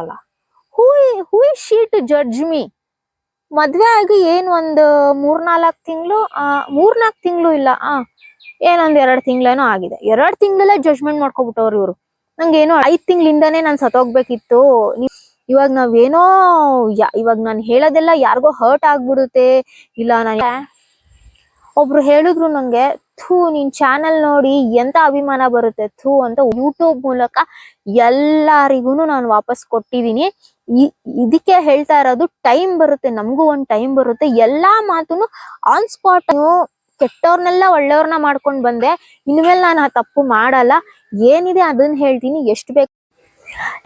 ಅಲ್ಲ who who is she to judge me ಮದ್ವೆ ಆಗಿ ಏನ್ ಒಂದ್ ಮೂರ್ನಾಲ್ಕು ತಿಂಗಳು ಮೂರ್ನಾಲ್ಕ್ ತಿಂಗಳು ಇಲ್ಲ ಆ ಏನೊಂದ್ ಎರಡ್ ತಿಂಗಳೇನೋ ಆಗಿದೆ. ಎರಡ್ ತಿಂಗಳಲ್ಲೇ ಜಡ್ಜ್ಮೆಂಟ್ ಮಾಡ್ಕೊಬಿಟ್ಟವ್ರು ಇವ್ರು. ಏನೋ ಐದ್ ತಿಂಗಳಿಂದಾನೇ ನಾನ್ ಸತ್ತೋಗ್ಬೇಕಿತ್ತು. ಇವಾಗ ನಾವೇನೋ ಏನೋ ಇವಾಗ ನಾನ್ ಹೇಳೋದೆಲ್ಲ ಯಾರಿಗೋ ಹರ್ಟ್ ಆಗ್ಬಿಡುತ್ತೆ. ಇಲ್ಲ ನಾನು ಒಬ್ರು ಹೇಳಿದ್ರು ನಂಗೆ ಥೂ, ನಿನ್ ಚಾನಲ್ ನೋಡಿ ಎಂತ ಅಭಿಮಾನ ಬರುತ್ತೆ ಥೂ ಅಂತ ಯೂಟ್ಯೂಬ್ ಮೂಲಕ ಎಲ್ಲಾರಿಗೂನು ನಾನು ವಾಪಸ್ ಕೊಟ್ಟಿದೀನಿ. ಇದಕ್ಕೆ ಹೇಳ್ತಾ ಇರೋದು ಟೈಮ್ ಬರುತ್ತೆ, ನಮಗೂ ಒಂದ್ ಟೈಮ್ ಬರುತ್ತೆ. ಎಲ್ಲಾ ಮಾತುನು ಆನ್ ಸ್ಪಾಟ್ ಕೆಟ್ಟವ್ರನ್ನೆಲ್ಲ ಒಳ್ಳೆಯವ್ರನ್ನ ಮಾಡ್ಕೊಂಡು ಬಂದೆ. ಇನ್ಮೇಲೆ ನಾನು ಆ ತಪ್ಪು ಮಾಡಲ್ಲ. ಏನಿದೆ ಅದನ್ನ ಹೇಳ್ತೀನಿ, ಎಷ್ಟು ಬೇಕು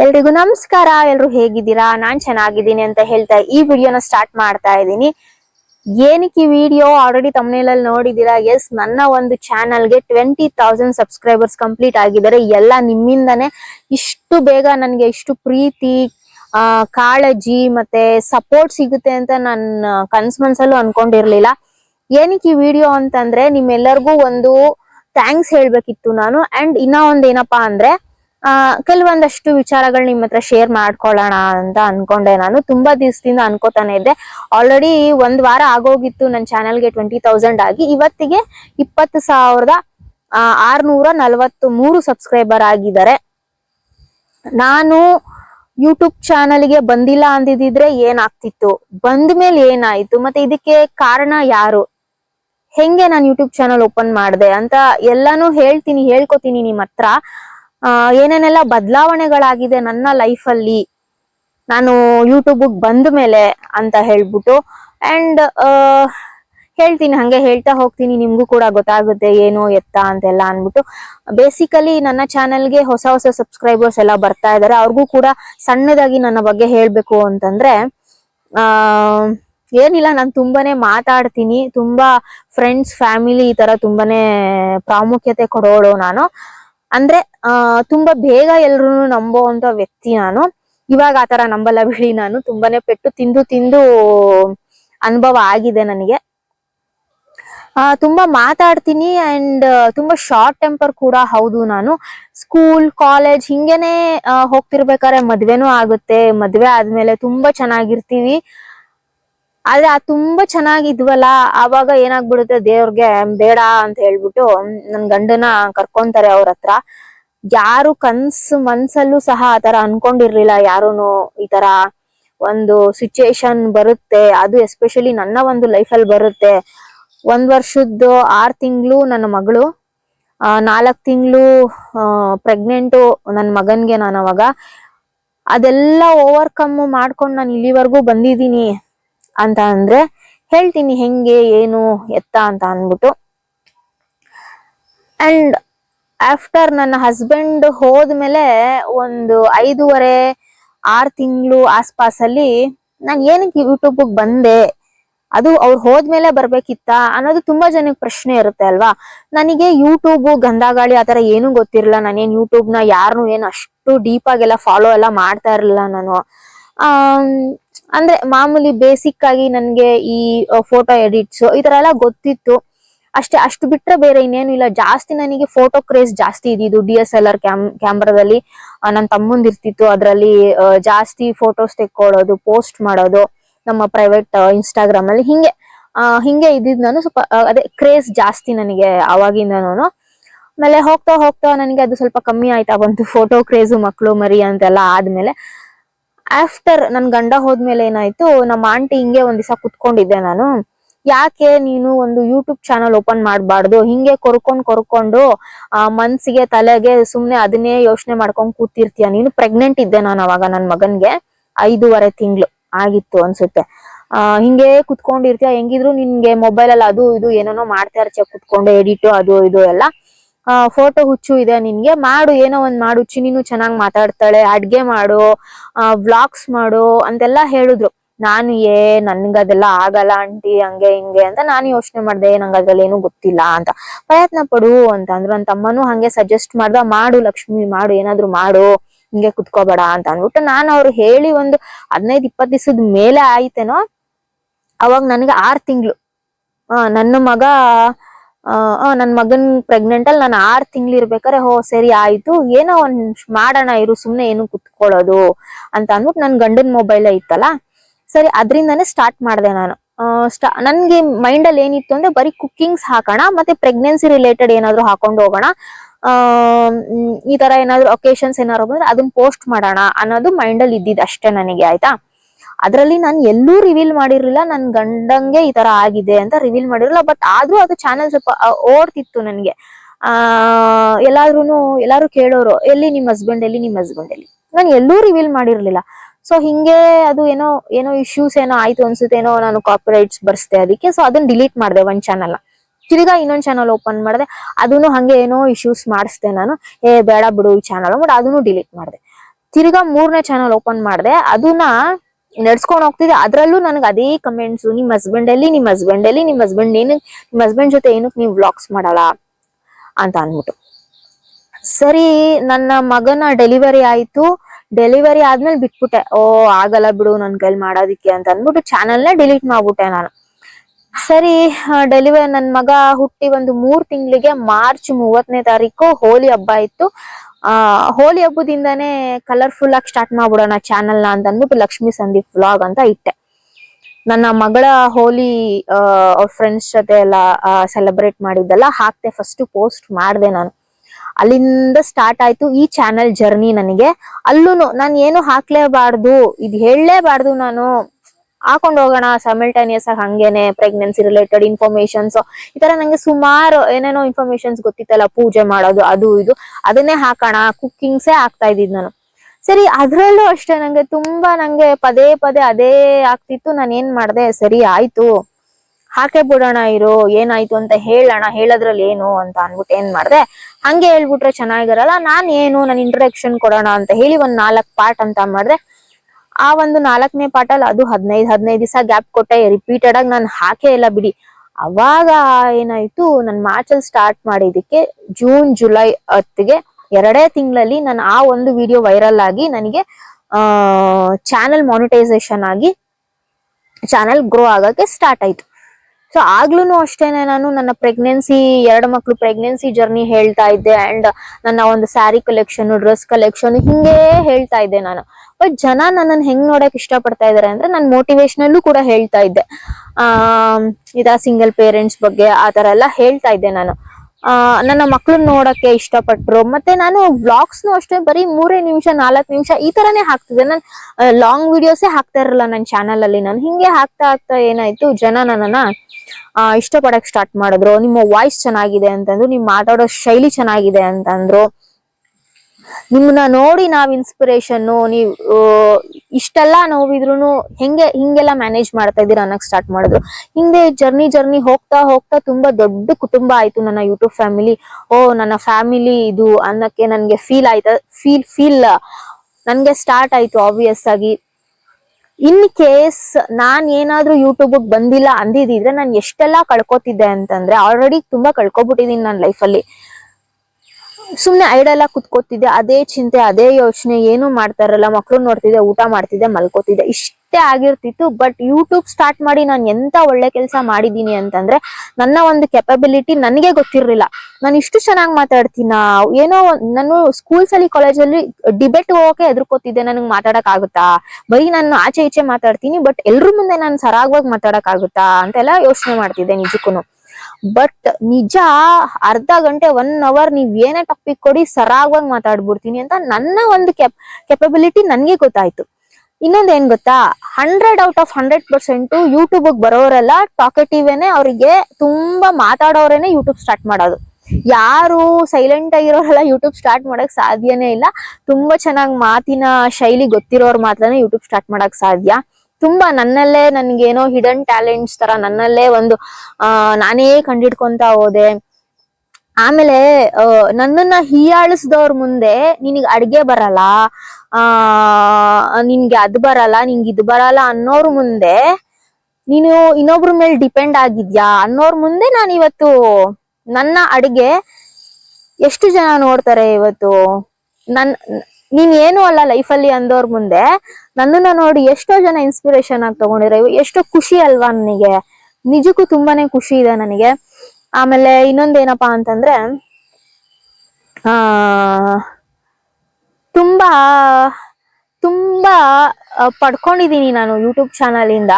ಎಲ್ರಿಗೂ ನಮಸ್ಕಾರ. ಎಲ್ರು ಹೇಗಿದ್ದೀರಾ? ನಾನ್ ಚೆನ್ನಾಗಿದ್ದೀನಿ ಅಂತ ಹೇಳ್ತಾ ಈ ವಿಡಿಯೋನ ಸ್ಟಾರ್ಟ್ ಮಾಡ್ತಾ ಇದ್ದೀನಿ. ಏನಕ್ಕೆ ಈ ವಿಡಿಯೋ ಆಲ್ರೆಡಿ ತಮ್ಮನೇಲಲ್ಲಿ ನೋಡಿದೀರಾ ಎಸ್ ನನ್ನ ಒಂದು ಚಾನಲ್ಗೆ ಟ್ವೆಂಟಿ ತೌಸಂಡ್ ಸಬ್ಸ್ಕ್ರೈಬರ್ಸ್ ಕಂಪ್ಲೀಟ್ ಆಗಿದ್ದಾರೆ. ಎಲ್ಲ ನಿಮ್ಮಿಂದನೇ ಇಷ್ಟು ಬೇಗ ನನಗೆ ಇಷ್ಟು ಪ್ರೀತಿ ಕಾಳಜಿ ಮತ್ತೆ ಸಪೋರ್ಟ್ ಸಿಗುತ್ತೆ ಅಂತ ನನ್ನ ಕನ್ಸ್ ಮನ್ಸಲ್ಲೂ ಅನ್ಕೊಂಡಿರ್ಲಿಲ್ಲ. ಏನಕ್ಕೆ ಈ ವಿಡಿಯೋ ಅಂತಂದ್ರೆ ನಿಮ್ಮೆಲ್ಲರಿಗೂ ಒಂದು ಥ್ಯಾಂಕ್ಸ್ ಹೇಳ್ಬೇಕಿತ್ತು ನಾನು. ಅಂಡ್ ಇನ್ನ ಒಂದ್ ಏನಪ್ಪಾ ಅಂದ್ರೆ ಆ, ಕೆಲವೊಂದಷ್ಟು ವಿಚಾರಗಳು ನಿಮ್ಮ ಹತ್ರ ಶೇರ್ ಮಾಡ್ಕೊಳ್ಳೋಣ ಅಂತ ಅನ್ಕೊಂಡೆ ನಾನು. ತುಂಬಾ ದಿವಸದಿಂದ ಅನ್ಕೋತಾನೆ ಇದ್ದೆ. ಆಲ್ರೆಡಿ ಒಂದ್ ವಾರ ಆಗೋಗಿತ್ತು ನನ್ನ ಚಾನಲ್ಗೆ ಟ್ವೆಂಟಿ ತೌಸಂಡ್ ಆಗಿ. ಇವತ್ತಿಗೆ ಇಪ್ಪತ್ತು ಸಾವಿರದ ಆರ್ನೂರ ನಲವತ್ತು ಮೂರು ಸಬ್ಸ್ಕ್ರೈಬರ್ ಆಗಿದ್ದಾರೆ. ನಾನು ಯೂಟ್ಯೂಬ್ ಚಾನಲ್ಗೆ ಬಂದಿಲ್ಲ ಅಂದಿದ್ರೆ ಏನಾಗ್ತಿತ್ತು? ಬಂದ ಮೇಲೆ ಏನಾಯ್ತು? ಮತ್ತೆ ಇದಕ್ಕೆ ಕಾರಣ ಯಾರು? ಹೆಂಗೆ ನಾನು ಯೂಟ್ಯೂಬ್ ಚಾನಲ್ ಓಪನ್ ಮಾಡಿದೆ ಅಂತ ಎಲ್ಲಾನು ಹೇಳ್ತೀನಿ, ಹೇಳ್ಕೊತೀನಿ ನಿಮ್ ಹತ್ರ. ಏನೇನೆಲ್ಲ ಬದಲಾವಣೆಗಳಾಗಿದೆ ನನ್ನ ಲೈಫಲ್ಲಿ? ನಾನು ಯೂಟ್ಯೂಬ್ ಬಂದ ಮೇಲೆ ಅಂತ ಹೇಳ್ಬಿಟ್ಟು ಅಂಡ್ ಹೇಳ್ತೀನಿ, ಹಾಗೆ ಹೇಳ್ತಾ ಹೋಗ್ತೀನಿ, ನಿಮಗೂ ಕೂಡ ಗೊತ್ತಾಗುತ್ತೆ ಏನು ಎತ್ತ ಅಂತೆಲ್ಲ ಅನ್ಬಿಟ್ಟು ಬೇಸಿಕಲಿ ನನ್ನ ಚಾನೆಲ್ಗೆ ಹೊಸ ಹೊಸ ಸಬ್ಸ್ಕ್ರೈಬರ್ಸ್ ಎಲ್ಲ ಬರ್ತಾ ಇದ್ದಾರೆ ಅವ್ರಿಗೂ ಕೂಡ ಸಣ್ಣದಾಗಿ ನನ್ನ ಬಗ್ಗೆ ಹೇಳಬೇಕು ಅಂತಂದ್ರೆ ಏನಿಲ್ಲ, ನಾನು ತುಂಬಾನೇ ಮಾತಾಡ್ತೀನಿ. ತುಂಬಾ ಫ್ರೆಂಡ್ಸ್ ಫ್ಯಾಮಿಲಿ ಈ ತರ ತುಂಬಾನೇ ಪ್ರಾಮುಖ್ಯತೆ ಕೊಡೋಳು ನಾನು. ಅಂದ್ರೆ ಆ, ತುಂಬಾ ಬೇಗ ಎಲ್ರು ನಂಬೋಂತ ವ್ಯಕ್ತಿ ನಾನು. ಇವಾಗ ಆತರ ನಂಬಲ್ಲ ಬಿಡಿ ನಾನು. ತುಂಬಾನೇ ಪೆಟ್ಟು ತಿಂದು ತಿಂದು ಅನುಭವ ಆಗಿದೆ ನನಗೆ. ಆ, ತುಂಬಾ ಮಾತಾಡ್ತೀನಿ ಅಂಡ್ ತುಂಬಾ ಶಾರ್ಟ್ ಟೆಂಪರ್ ಕೂಡ ಹೌದು ನಾನು. ಸ್ಕೂಲ್ ಕಾಲೇಜ್ ಹಿಂಗೇನೆ ಹೋಗ್ತಿರ್ಬೇಕಾದ್ರೆ ಮದ್ವೆನೂ ಆಗುತ್ತೆ. ಮದ್ವೆ ಆದ್ಮೇಲೆ ತುಂಬಾ ಚೆನ್ನಾಗಿರ್ತೀವಿ. ಆದ್ರೆ ಆ ತುಂಬಾ ಚೆನ್ನಾಗಿದ್ವಲ್ಲ, ಆವಾಗ ಏನಾಗ್ಬಿಡುತ್ತೆ ದೇವ್ರಿಗೆ, ಬೇಡ ಅಂತ ಹೇಳ್ಬಿಟ್ಟು ನನ್ ಗಂಡನ ಕರ್ಕೊಂತಾರೆ ಅವ್ರ ಹತ್ರ. ಯಾರು ಕನ್ಸ್ ಮನ್ಸಲ್ಲೂ ಸಹ ಆತರ ಅನ್ಕೊಂಡಿರ್ಲಿಲ್ಲ. ಯಾರೂನು ಈ ತರ ಒಂದು ಸಿಚುಯೇಷನ್ ಬರುತ್ತೆ. ಅದು ಎಸ್ಪೆಷಲಿ ನನ್ನ ಒಂದು ಲೈಫಲ್ಲಿ ಬರುತ್ತೆ. ಒಂದ್ ವರ್ಷದ್ದು ಆರ್ ತಿಂಗಳು ನನ್ನ ಮಗಳು ನಾಲ್ಕು ನಾಲ್ಕ್ ತಿಂಗಳು ಪ್ರೆಗ್ನೆಂಟು ನನ್ನ ಮಗನ್ಗೆ ನಾನು ಅವಾಗ. ಅದೆಲ್ಲ ಓವರ್ಕಮ್ ಮಾಡ್ಕೊಂಡು ನಾನು ಇಲ್ಲಿವರೆಗೂ ಬಂದಿದ್ದೀನಿ ಅಂತ ಅಂದ್ರೆ ಹೇಳ್ತೀನಿ ಹೆಂಗೆ, ಏನು, ಎತ್ತ ಅಂತ ಅಂದ್ಬಿಟ್ಟು. ಅಂಡ್ ಆಫ್ಟರ್ ನನ್ನ ಹಸ್ಬೆಂಡ್ ಹೋದ್ಮೇಲೆ ಒಂದು ಐದೂವರೆ, ಆರ್ ತಿಂಗಳು ಆಸ್ಪಾಸಲ್ಲಿ ನಾನು ಏನಕ್ಕೆ ಯೂಟ್ಯೂಬ್ ಬಂದೆ? ಅದು ಅವ್ರು ಹೋದ್ಮೇಲೆ ಬರ್ಬೇಕಿತ್ತ ಅನ್ನೋದು ತುಂಬಾ ಜನಕ್ಕೆ ಪ್ರಶ್ನೆ ಇರುತ್ತೆ ಅಲ್ವಾ? ನನಗೆ ಯೂಟ್ಯೂಬ್ ಗಂಧಗಾಳಿ ಆತರ ಏನು ಗೊತ್ತಿರಲಿಲ್ಲ ನಾನೇನ್ ಯೂಟ್ಯೂಬ್ನ ಯಾರನ್ನು ಏನು ಅಷ್ಟು ಡೀಪ್ ಆಗೆಲ್ಲ ಫಾಲೋ ಎಲ್ಲ ಮಾಡ್ತಾ ಇರಲಿಲ್ಲ ನಾನು. ಅಂದ್ರೆ ಮಾಮೂಲಿ ಬೇಸಿಕ್ ಆಗಿ ನನ್ಗೆ ಈ ಫೋಟೋ ಎಡಿಟ್ಸ್ ಈ ತರ ಎಲ್ಲ ಗೊತ್ತಿತ್ತು. ಅಷ್ಟೇ, ಅಷ್ಟು ಬಿಟ್ರೆ ಬೇರೆ ಇನ್ನೇನು ಇಲ್ಲ. ಜಾಸ್ತಿ ನನಗೆ ಫೋಟೋ ಕ್ರೇಜ್ ಜಾಸ್ತಿ ಇದ್ದಿದ್ದು D S L R cam ಕ್ಯಾಮ್ರಾದಲ್ಲಿ ನನ್ನ ತಮ್ಮಂದಿರ್ತಿತ್ತು ಅದರಲ್ಲಿ ಜಾಸ್ತಿ ಫೋಟೋಸ್ ತೆಕ್ಕೊಳ್ಳೋದು ಪೋಸ್ಟ್ ಮಾಡೋದು ನಮ್ಮ ಪ್ರೈವೇಟ್ ಇನ್ಸ್ಟಾಗ್ರಾಮ್ ಅಲ್ಲಿ ಹಿಂಗೆ ಹಿಂಗೆ ಇದ್ದಿದ್ ನಾನು ಸ್ವಲ್ಪ ಅದೇ ಕ್ರೇಜ್ ಜಾಸ್ತಿ ನನಗೆ ಅವಾಗಿಂದನೂ ಆಮೇಲೆ ಹೋಗ್ತಾ ಹೋಗ್ತಾ ನನಗೆ ಅದು ಸ್ವಲ್ಪ ಕಮ್ಮಿ ಆಯ್ತಾ ಬಂತು. ಫೋಟೋ ಕ್ರೇಜು ಮಕ್ಕಳು ಮರಿ ಅಂತೆಲ್ಲ ಆದ್ಮೇಲೆ. ಆಫ್ಟರ್ ನನ್ ಗಂಡ ಹೋದ್ಮೇಲೆ ಏನಾಯ್ತು, ನಮ್ಮ ಆಂಟಿ ಹಿಂಗೆ ಒಂದ್ ದಿವಸ ಕುತ್ಕೊಂಡಿದ್ದೆ ನಾನು. ಯಾಕೆ ನೀನು ಒಂದು ಯೂಟ್ಯೂಬ್ ಚಾನಲ್ ಓಪನ್ ಮಾಡಬಾರ್ದು? ಹಿಂಗೆ ಕೊರ್ಕೊಂಡ್ ಕೊರ್ಕೊಂಡು, ಆ, ಮನ್ಸಿಗೆ, ತಲೆಗೆ ಸುಮ್ನೆ ಅದನ್ನೇ ಯೋಚನೆ ಮಾಡ್ಕೊಂಡ್ ಕೂತಿರ್ತೀಯ? ನೀನು ಪ್ರೆಗ್ನೆಂಟ್ ಇದ್ದೆ ನಾನು ಅವಾಗ ನನ್ ಮಗನ್ಗೆ. ಐದೂವರೆ ತಿಂಗಳು ಆಗಿತ್ತು ಅನ್ಸುತ್ತೆ. ಆ, ಹಿಂಗೆ ಕುತ್ಕೊಂಡಿರ್ತೀಯ? ಹೆಂಗಿದ್ರು ನಿನ್ಗೆ ಮೊಬೈಲ್ ಅಲ್ಲಿ ಅದು ಇದು ಏನೇನೋ ಮಾಡ್ತಾ ಇರ್ತೀಯ? ಕುತ್ಕೊಂಡು ಎಡಿಟ್ ಅದು ಇದು ಎಲ್ಲ. ಫೋಟೋ ಹುಚ್ಚು ಇದೆ ನಿನ್ಗೆ. ಮಾಡು, ಏನೋ ಒಂದ್ ಮಾಡು. ನೀನು ಚೆನ್ನಾಗಿ ಮಾತಾಡ್ತಾಳೆ. ಅಡ್ಗೆ ಮಾಡು ವ್ಲಾಗ್ಸ್ ಮಾಡು ಅಂತೆಲ್ಲ ಹೇಳಿದ್ರು. ನಾನು ಏ ನನ್ಗ ಅದೆಲ್ಲ ಆಗಲ್ಲ ಆಂಟಿ, ಹಂಗೆ ಹಿಂಗೆ ಅಂತ ನಾನು ಯೋಚನೆ ಮಾಡ್ದೆ ನಂಗೆ ಅದ್ರಲ್ಲಿ ಏನು ಗೊತ್ತಿಲ್ಲ ಅಂತ. ಪ್ರಯತ್ನ ಪಡು ಅಂತ ಅಂದ್ರು. ನನ್ನ ತಮ್ಮನು ಹಂಗೆ ಸಜೆಸ್ಟ್ ಮಾಡ್ದ, ಮಾಡು ಲಕ್ಷ್ಮಿ, ಮಾಡು, ಏನಾದ್ರು ಮಾಡು, ಹಿಂಗೆ ಕುತ್ಕೋಬೇಡ ಅಂತ ಅಂದ್ಬಿಟ್ಟು ನಾನು ಅವ್ರು ಹೇಳಿ ಒಂದು ಹದಿನೈದು ಇಪ್ಪತ್ತು ದಿವಸದ ಮೇಲೆ ಆಯ್ತೇನೋ, ಅವಾಗ ನನಗೆ ಆರ್ ತಿಂಗಳು. ನನ್ನ ಮಗ ನನ್ನ ಮಗನ್ ಪ್ರೆಗ್ನೆಂಟ್ ಅಲ್ಲಿ ನಾನು ಆರ್ ತಿಂಗಳು ಇರ್ಬೇಕಾರೆ, ಹೋ, ಸರಿ ಆಯ್ತು, ಏನೋ ಒಂದ್ ಮಾಡೋಣ ಇರು, ಸುಮ್ನೆ ಏನು ಕುತ್ಕೊಳ್ಳೋದು ಅಂತ ಅಂದ್ಬಿಟ್ಟು ನನ್ ಗಂಡನ್ ಮೊಬೈಲ್ ಇತ್ತಲ್ಲ ಸರಿ, ಅದರಿಂದಾನೇ ಸ್ಟಾರ್ಟ್ ಮಾಡಿದೆ ನಾನು. ಸ್ಟಾ ನನ್ಗೆ ಮೈಂಡ್ ಅಲ್ಲಿ ಏನಿತ್ತು ಅಂದ್ರೆ ಬರೀ ಕುಕ್ಕಿಂಗ್ಸ್ ಹಾಕೋಣ, ಮತ್ತೆ ಪ್ರೆಗ್ನೆನ್ಸಿ ರಿಲೇಟೆಡ್ ಏನಾದ್ರು ಹಾಕೊಂಡು ಹೋಗೋಣ. ಈ ತರ ಏನಾದ್ರು ಒಕೇಶನ್ಸ್ ಏನಾದ್ರು ಬಂದ್ರೆ ಅದನ್ನ ಪೋಸ್ಟ್ ಮಾಡೋಣ ಅನ್ನೋದು ಮೈಂಡ್ ಅಲ್ಲಿ ಇದ್ದಿದ್ದು ಅಷ್ಟೇ ನನಗೆ, ಆಯ್ತಾ? ಅದರಲ್ಲಿ ನಾನು ಎಲ್ಲೂ ರಿವೀಲ್ ಮಾಡಿರಲಿಲ್ಲ, ನನ್ ಗಂಡಂಗೆ ಈ ತರ ಆಗಿದೆ ಅಂತ ರಿವೀಲ್ ಮಾಡಿರಲಿಲ್ಲ ಬಟ್ ಆದ್ರೂ ಅದು ಚಾನೆಲ್ ಸ್ವಲ್ಪ ಓಡ್ತಿತ್ತು ನನ್ಗೆ. ಆ, ಎಲ್ಲಾದ್ರೂನು, ಎಲ್ಲಾರು ಕೇಳೋರು, ಎಲ್ಲಿ ನಿಮ್ ಹಸ್ಬೆಂಡ್ ಎಲ್ಲಿ ನಿಮ್ ಹಸ್ಬೆಂಡ್ ಎಲ್ಲಿ? ನಾನು ಎಲ್ಲೂ ರಿವೀಲ್ ಮಾಡಿರ್ಲಿಲ್ಲ. ಸೊ ಹಿಂಗೆ ಅದು ಏನೋ ಏನೋ ಇಶ್ಯೂಸ್ ಏನೋ ಆಯ್ತು ಅನ್ಸುತ್ತೆ ಏನೋ ನಾನು ಕಾಪಿರೈಟ್ಸ್ ಬರ್ಸ್ದೆ ಅದಕ್ಕೆ. ಸೊ ಅದನ್ನ ಡಿಲೀಟ್ ಮಾಡಿದೆ ಒಂದ್ ಚಾನಲ್ ತಿರ್ಗಾ ಇನ್ನೊಂದ್ ಚಾನಲ್ ಓಪನ್ ಮಾಡಿದೆ. ಅದನ್ನು ಹಂಗೆ ಏನೋ ಇಶ್ಯೂಸ್ ಮಾಡಿಸ್ದೆ ನಾನು. ಏ, ಬೇಡ ಬಿಡು ಈ ಚಾನಲ್ ಬಟ್ ಅದನ್ನು ಡಿಲೀಟ್ ಮಾಡಿದೆ. ತಿರ್ಗಾ ಮೂರನೇ ಚಾನಲ್ ಓಪನ್ ಮಾಡಿದೆ. ಅದನ್ನ ನಡ್ಸ್ಕೊಂಡ್ ಹೋಗ್ತಿದೆ ಅದ್ರಲ್ಲೂ ನನಗೆ ಅದೇ ಕಮೆಂಟ್ಸ್ ನಿಮ್ ಹಸ್ಬೆಂಡ್ ಅಲ್ಲಿ ನಿಮ್ ಹಸ್ಬೆಂಡ್ ಅಲ್ಲಿ ನಿಮ್ ಹಸ್ಬೆಂಡ್ ಏನಕ್ಕೆ ನಿಮ್ ಹಸ್ಬೆಂಡ್ ಜೊತೆ ಏನಕ್ಕೆ ನೀವು ವ್ಲಾಗ್ಸ್ ಮಾಡಲ್ಲ? ಅಂತ ಅಂದ್ಬಿಟ್ಟು ಸರಿ, ನನ್ನ ಮಗನ ಡೆಲಿವರಿ ಆಯ್ತು. ಡೆಲಿವರಿ ಆದ್ಮೇಲೆ ಬಿಟ್ಬಿಟ್ಟೆ, ಓ, ಆಗಲ್ಲ ಬಿಡು ನನ್ ಕೈಲಿ ಮಾಡೋದಿಕ್ಕೆ ಅಂತ ಅಂದ್ಬಿಟ್ಟು ಚಾನಲ್ನ ಡಿಲೀಟ್ ಮಾಡ್ಬಿಟ್ಟೆ ನಾನು. ಸರಿ ಡೆಲಿವರಿ ನನ್ ಮಗ ಹುಟ್ಟಿ ಒಂದು ಮೂರ್ ತಿಂಗಳಿಗೆ ಮಾರ್ಚ್ ಮೂವತ್ತನೇ ತಾರೀಕು ಹೋಲಿ ಹಬ್ಬ ಇತ್ತು. ಆ ಹೋಲಿ ಹಬ್ಬದಿಂದಾನೇ ಕಲರ್ಫುಲ್ ಆಗಿ ಸ್ಟಾರ್ಟ್ ಮಾಡ್ಬಿಡೋಣ ಚಾನಲ್ನ ಅಂತ ಅಂದ್ಬಿಟ್ಟು ಲಕ್ಷ್ಮಿ ಸಂದೀಪ್ ವ್ಲಾಗ್ ಅಂತ ಇಟ್ಟೆ. ನನ್ನ ಮಗಳ ಹೋಲಿ ಅವ್ರ ಫ್ರೆಂಡ್ಸ್ ಜೊತೆ ಎಲ್ಲ ಸೆಲೆಬ್ರೇಟ್ ಮಾಡಿದ್ದೆಲ್ಲ ಹಾಕ್ತೆ ಫಸ್ಟ್ ಪೋಸ್ಟ್ ಮಾಡಿದೆ ನಾನು. ಅಲ್ಲಿಂದ ಸ್ಟಾರ್ಟ್ ಆಯ್ತು ಈ ಚಾನೆಲ್ ಜರ್ನಿ ನನಗೆ. ಅಲ್ಲೂ ನಾನು ಏನು ಹಾಕ್ಲೇಬಾರ್ದು, ಇದು ಹೇಳಲೇಬಾರ್ದು ನಾನು. ಹಾಕೊಂಡು ಹೋಗೋಣ ಸೈಮಲ್ಟೇನಿಯಸ್ ಆಗಿ ಹಂಗೇನೆ ಪ್ರೆಗ್ನೆನ್ಸಿ ರಿಲೇಟೆಡ್ ಇನ್ಫಾರ್ಮೇಶನ್ಸ್ ಈ ತರ ನಂಗೆ ಸುಮಾರು ಏನೇನೋ ಇನ್ಫಾರ್ಮೇಶನ್ಸ್ ಗೊತ್ತಿತ್ತಲ್ಲ, ಪೂಜೆ ಮಾಡೋದು, ಅದು, ಇದು. ಅದನ್ನೇ ಹಾಕೋಣ ಕುಕ್ಕಿಂಗ್ಸೇ ಹಾಕ್ತಾ ಇದ್ದಿದ್ ನಾನು. ಸರಿ, ಅದ್ರಲ್ಲೂ ಅಷ್ಟೇ ನಂಗೆ ತುಂಬಾ ನಂಗೆ ಪದೇ ಪದೇ ಅದೇ ಆಗ್ತಿತ್ತು, ನಾನು ಏನ್ ಮಾಡ್ದೆ, ಸರಿ, ಆಯ್ತು. ಹಾಕೇ ಬಿಡೋಣ ಇರೋ, ಏನಾಯ್ತು ಅಂತ ಹೇಳೋಣ ಹೇಳೋದ್ರಲ್ಲಿ ಏನು ಅಂತ ಅನ್ಬಿಟ್ಟು ಏನ್ ಮಾಡ್ದೆ? ಹಂಗೆ ಹೇಳ್ಬಿಟ್ರೆ ಚೆನ್ನಾಗಿರಲ್ಲ, ನಾನ್ ಏನು, ನಾನು ಇಂಟ್ರೊಡಕ್ಷನ್ ಕೊಡೋಣ ಅಂತ ಹೇಳಿ ಒಂದ್ ನಾಲ್ಕ್ ಪಾರ್ಟ್ ಅಂತ ಮಾಡ್ದೆ. ಆ ಒಂದು ನಾಲ್ಕನೇ ಪಾರ್ಟಲ್ಲಿ ಅದು ಹದಿನೈದು ಹದಿನೈದು ದಿವಸ ಗ್ಯಾಪ್ ಕೊಟ್ಟೆ ರಿಪೀಟೆಡ್ ಆಗಿ ನಾನು ಹಾಕೇ ಇಲ್ಲ ಬಿಡಿ. ಅವಾಗ ಏನಾಯ್ತು, ನಾನು ಮಾರ್ಚ್ ಅಲ್ಲಿ ಸ್ಟಾರ್ಟ್ ಮಾಡಿದಕ್ಕೆ ಜೂನ್ ಜುಲೈ ಹತ್ತಿಗೆ ಎರಡೇ ತಿಂಗಳಲ್ಲಿ ನಾನು ಆ ಒಂದು ವಿಡಿಯೋ ವೈರಲ್ ಆಗಿ ನನಗೆ ಚಾನೆಲ್ ಮಾನಿಟೈಸೇಷನ್ ಆಗಿ ಚಾನೆಲ್ ಗ್ರೋ ಆಗಕ್ಕೆ ಸ್ಟಾರ್ಟ್ ಆಯ್ತು. ಸೊ ಆಗ್ಲೂ ಅಷ್ಟೇನೆ ನಾನು ನನ್ನ ಪ್ರೆಗ್ನೆನ್ಸಿ ಎರಡು ಮಕ್ಕಳು ಪ್ರೆಗ್ನೆನ್ಸಿ ಜರ್ನಿ ಹೇಳ್ತಾ ಇದ್ದೆ ಅಂಡ್ ನನ್ನ ಒಂದು ಸ್ಯಾರಿ ಕಲೆಕ್ಷನ್ ಡ್ರೆಸ್ ಕಲೆಕ್ಷನ್ ಹಿಂಗೆ ಹೇಳ್ತಾ ಇದ್ದೆ ನಾನು. ಬಟ್ ಜನ ನನ್ನನ್ನು ಹೆಂಗ್ ನೋಡಕ್ ಇಷ್ಟಪಡ್ತಾ ಇದಾರೆ ಅಂದ್ರೆ ನಾನು ಮೋಟಿವೇಶನಲ್ಲೂ ಕೂಡ ಹೇಳ್ತಾ ಇದ್ದೆ. ಆ ಇದ ಸಿಂಗಲ್ ಪೇರೆಂಟ್ಸ್ ಬಗ್ಗೆ ಆ ತರ ಎಲ್ಲ ಹೇಳ್ತಾ ಇದ್ದೆ ನಾನು. ಆ, ನನ್ನ ಮಕ್ಳನ್ನ ನೋಡಕ್ಕೆ ಇಷ್ಟಪಟ್ರು. ಮತ್ತೆ ನಾನು ವ್ಲಾಗ್ಸ್ನು ಅಷ್ಟೇ, ಬರೀ ಮೂರೇ ನಿಮಿಷ, ನಾಲ್ಕು ನಿಮಿಷ ಈ ತರನೇ ಹಾಕ್ತಿದ್ದೆ. ನಾನು ಲಾಂಗ್ ವಿಡಿಯೋಸೇ ಹಾಕ್ತಾ ಇರಲ್ಲ ನನ್ನ ಚಾನಲ್ ಅಲ್ಲಿ. ನಾನು ಹಿಂಗೆ ಹಾಕ್ತಾ ಹಾಕ್ತಾ ಏನಾಯ್ತು, ಜನ ನನ್ನನ್ನ ಇಷ್ಟಪಡಕ್ ಸ್ಟಾರ್ಟ್ ಮಾಡಿದ್ರು. ನಿಮ್ಮ ವಾಯ್ಸ್ ಚೆನ್ನಾಗಿದೆ ಅಂತಂದ್ರು ನಿಮ್ ಮಾತಾಡೋ ಶೈಲಿ ಚೆನ್ನಾಗಿದೆ ಅಂತಂದ್ರು. ನಿಮ್ಮನ್ನ ನೋಡಿ ನಾವ್ ಇನ್ಸ್ಪಿರೇಷನ್ ನೀವ್ ಇಷ್ಟೆಲ್ಲ ನೋವಿದ್ರು ಹೆಂಗೆ, ಹಿಂಗೆಲ್ಲ ಮ್ಯಾನೇಜ್ ಮಾಡ್ತಾ ಇದೀರ ಅನ್ನಕ್ ಸ್ಟಾರ್ಟ್ ಮಾಡಿದ್ರು ಹಿಂಗೆ ಜರ್ನಿ ಜರ್ನಿ ಹೋಗ್ತಾ ಹೋಗ್ತಾ ತುಂಬಾ ದೊಡ್ಡ ಕುಟುಂಬ ಆಯ್ತು ನನ್ನ ಯೂಟ್ಯೂಬ್ ಫ್ಯಾಮಿಲಿ ಓ, ನನ್ನ ಫ್ಯಾಮಿಲಿ ಇದು ಅನ್ನಕ್ಕೆ ನನ್ಗೆ ಫೀಲ್ ಆಯ್ತಾ ಫೀಲ್ ಫೀಲ್ ನನ್ಗೆ ಸ್ಟಾರ್ಟ್ ಆಯ್ತು ಆಬ್ವಿಯಸ್ ಆಗಿ. ಇನ್ ಕೇಸ್ ನಾನ್ ಏನಾದ್ರೂ ಯೂಟ್ಯೂಬ್ ಬಂದಿಲ್ಲ ಅಂದಿದ್ರೆ ನಾನು ಎಷ್ಟೆಲ್ಲಾ ಕಳ್ಕೊತಿದ್ದೆ ಅಂತಂದ್ರೆ ಆಲ್ರೆಡಿ ತುಂಬಾ ಕಳ್ಕೊಬಿಟ್ಟಿದೀನಿ ನನ್ನ ಲೈಫಲ್ಲಿ ಸುಮ್ನೆ ಐಡಲ್ ಆಗಿ ಕುತ್ಕೋತಿದ್ದೆ, ಅದೇ ಚಿಂತೆ, ಅದೇ ಯೋಚನೆ, ಏನು ಮಾಡ್ತಾ ಇರಲ್ಲ, ಮಕ್ಳು ನೋಡ್ತಿದ್ದೆ, ಊಟ ಮಾಡ್ತಿದ್ದೆ, ಮಲ್ಕೋತಿದ್ದೆ. ಇಷ್ಟೇ ಆಗಿರ್ತಿತ್ತು ಬಟ್ ಯೂಟ್ಯೂಬ್ ಸ್ಟಾರ್ಟ್ ಮಾಡಿ ನಾನು ಎಂತ ಒಳ್ಳೆ ಕೆಲಸ ಮಾಡಿದ್ದೀನಿ ಅಂತಂದ್ರೆ, ನನ್ನ ಒಂದು ಕೆಪಬಿಲಿಟಿ ನನಗೆ ಗೊತ್ತಿರಲಿಲ್ಲ. ನಾನು ಇಷ್ಟು ಚೆನ್ನಾಗಿ ಮಾತಾಡ್ತೀನ? ಏನೋ ನಾನು ಸ್ಕೂಲ್ಸ್ ಅಲ್ಲಿ ಕಾಲೇಜಲ್ಲಿ ಡಿಬೇಟ್ ಹೋಗಕ್ಕೆ ಎದುರ್ಕೋತಿದ್ದೆ ನನಗೆ ಮಾತಾಡಕ್ ಆಗುತ್ತಾ ಬರೀ ನಾನು ಆಚೆ ಈಚೆ ಮಾತಾಡ್ತೀನಿ ಬಟ್ ಎಲ್ರ ಮುಂದೆ ನಾನು ಸರಾಗವಾಗಿ ಮಾತಾಡಕ್ ಆಗುತ್ತಾ ಅಂತೆಲ್ಲ ಯೋಚನೆ ಮಾಡ್ತಿದ್ದೆ ನಿಜಕ್ಕೂ ಬಟ್ ನಿಜ ಅರ್ಧ ಗಂಟೆ ಒನ್ ಅವರ್ ನೀವ್ ಏನೇ ಟಾಪಿಕ್ ಕೊಡಿ ಸರಾಗವಾಗಿ ಮಾತಾಡ್ಬಿಡ್ತೀನಿ ಅಂತ ನನ್ನ ಒಂದು ಕೆಪ್ ಕೆಪಬಿಲಿಟಿ ನನ್ಗೆ ಗೊತ್ತಾಯ್ತು. ಇನ್ನೊಂದ್ ಏನ್ ಗೊತ್ತಾ? Hundred out of hundred percent YouTube ಬರೋರೆಲ್ಲ ಟಾಕೆಟಿವೇನೆ ಅವರಿಗೆ ತುಂಬಾ ಮಾತಾಡೋರೇನೆ ಯೂಟ್ಯೂಬ್ ಸ್ಟಾರ್ಟ್ ಮಾಡೋದು. ಯಾರು ಸೈಲೆಂಟ್ ಆಗಿರೋರೆಲ್ಲ ಯೂಟ್ಯೂಬ್ ಸ್ಟಾರ್ಟ್ ಮಾಡಕ್ ಸಾಧ್ಯನೇ ಇಲ್ಲ. ತುಂಬಾ ಚೆನ್ನಾಗಿ ಮಾತಿನ ಶೈಲಿ ಗೊತ್ತಿರೋರು ಮಾತ್ರನೇ ಯೂಟ್ಯೂಬ್ ಸ್ಟಾರ್ಟ್ ಮಾಡಕ್ ಸಾಧ್ಯ. ತುಂಬಾ ನನ್ನಲ್ಲೇ ನನ್ಗೇನೋ ಹಿಡನ್ ಟ್ಯಾಲೆಂಟ್ಸ್ ತರ ನನ್ನಲ್ಲೇ ಒಂದು, ಆ, ನಾನೇ ಕಂಡಿಡ್ಕೊಂತ ಹೋದೆ. ಆಮೇಲೆ ನನ್ನನ್ನ ಹೀಯಾಳಿಸ್ದವ್ರ ಮುಂದೆ ನಿನಗ್ ಅಡ್ಗೆ ಬರಲ್ಲ, ಆ, ನಿನ್ಗೆ ಅದ್ ಬರಲ್ಲ ನಿಂಗೆ ಇದು ಬರಲ್ಲ ಅನ್ನೋರ್ ಮುಂದೆ ನೀನು ಇನ್ನೊಬ್ರ ಮೇಲೆ ಡಿಪೆಂಡ್ ಆಗಿದ್ಯಾ ಅನ್ನೋರ್ ಮುಂದೆ ನಾನು ಇವತ್ತು ನನ್ನ ಅಡ್ಗೆ ಎಷ್ಟು ಜನ ನೋಡ್ತಾರೆ ಇವತ್ತು? ನನ್ ನೀನ್ ಏನು ಅಲ್ಲ ಲೈಫಲ್ಲಿ ಅಂದೋರ್ ಮುಂದೆ, ನನ್ನನ್ನ ನೋಡಿ ಎಷ್ಟೋ ಜನ ಇನ್ಸ್ಪಿರೇಷನ್ ಆಗಿ ತಗೊಂಡಿರೋ ಎಷ್ಟೋ ಖುಷಿ ಅಲ್ವಾ ನನಗೆ? ನಿಜಕ್ಕೂ ತುಂಬಾನೇ ಖುಷಿ ಇದೆ ನನಗೆ. ಆಮೇಲೆ ಇನ್ನೊಂದೇನಪ್ಪಾ ಅಂತಂದ್ರೆ, ಆ, ತುಂಬಾ ತುಂಬಾ ಪಡ್ಕೊಂಡಿದ್ದೀನಿ ನಾನು ಯೂಟ್ಯೂಬ್ ಚಾನಲ್ ಇಂದ.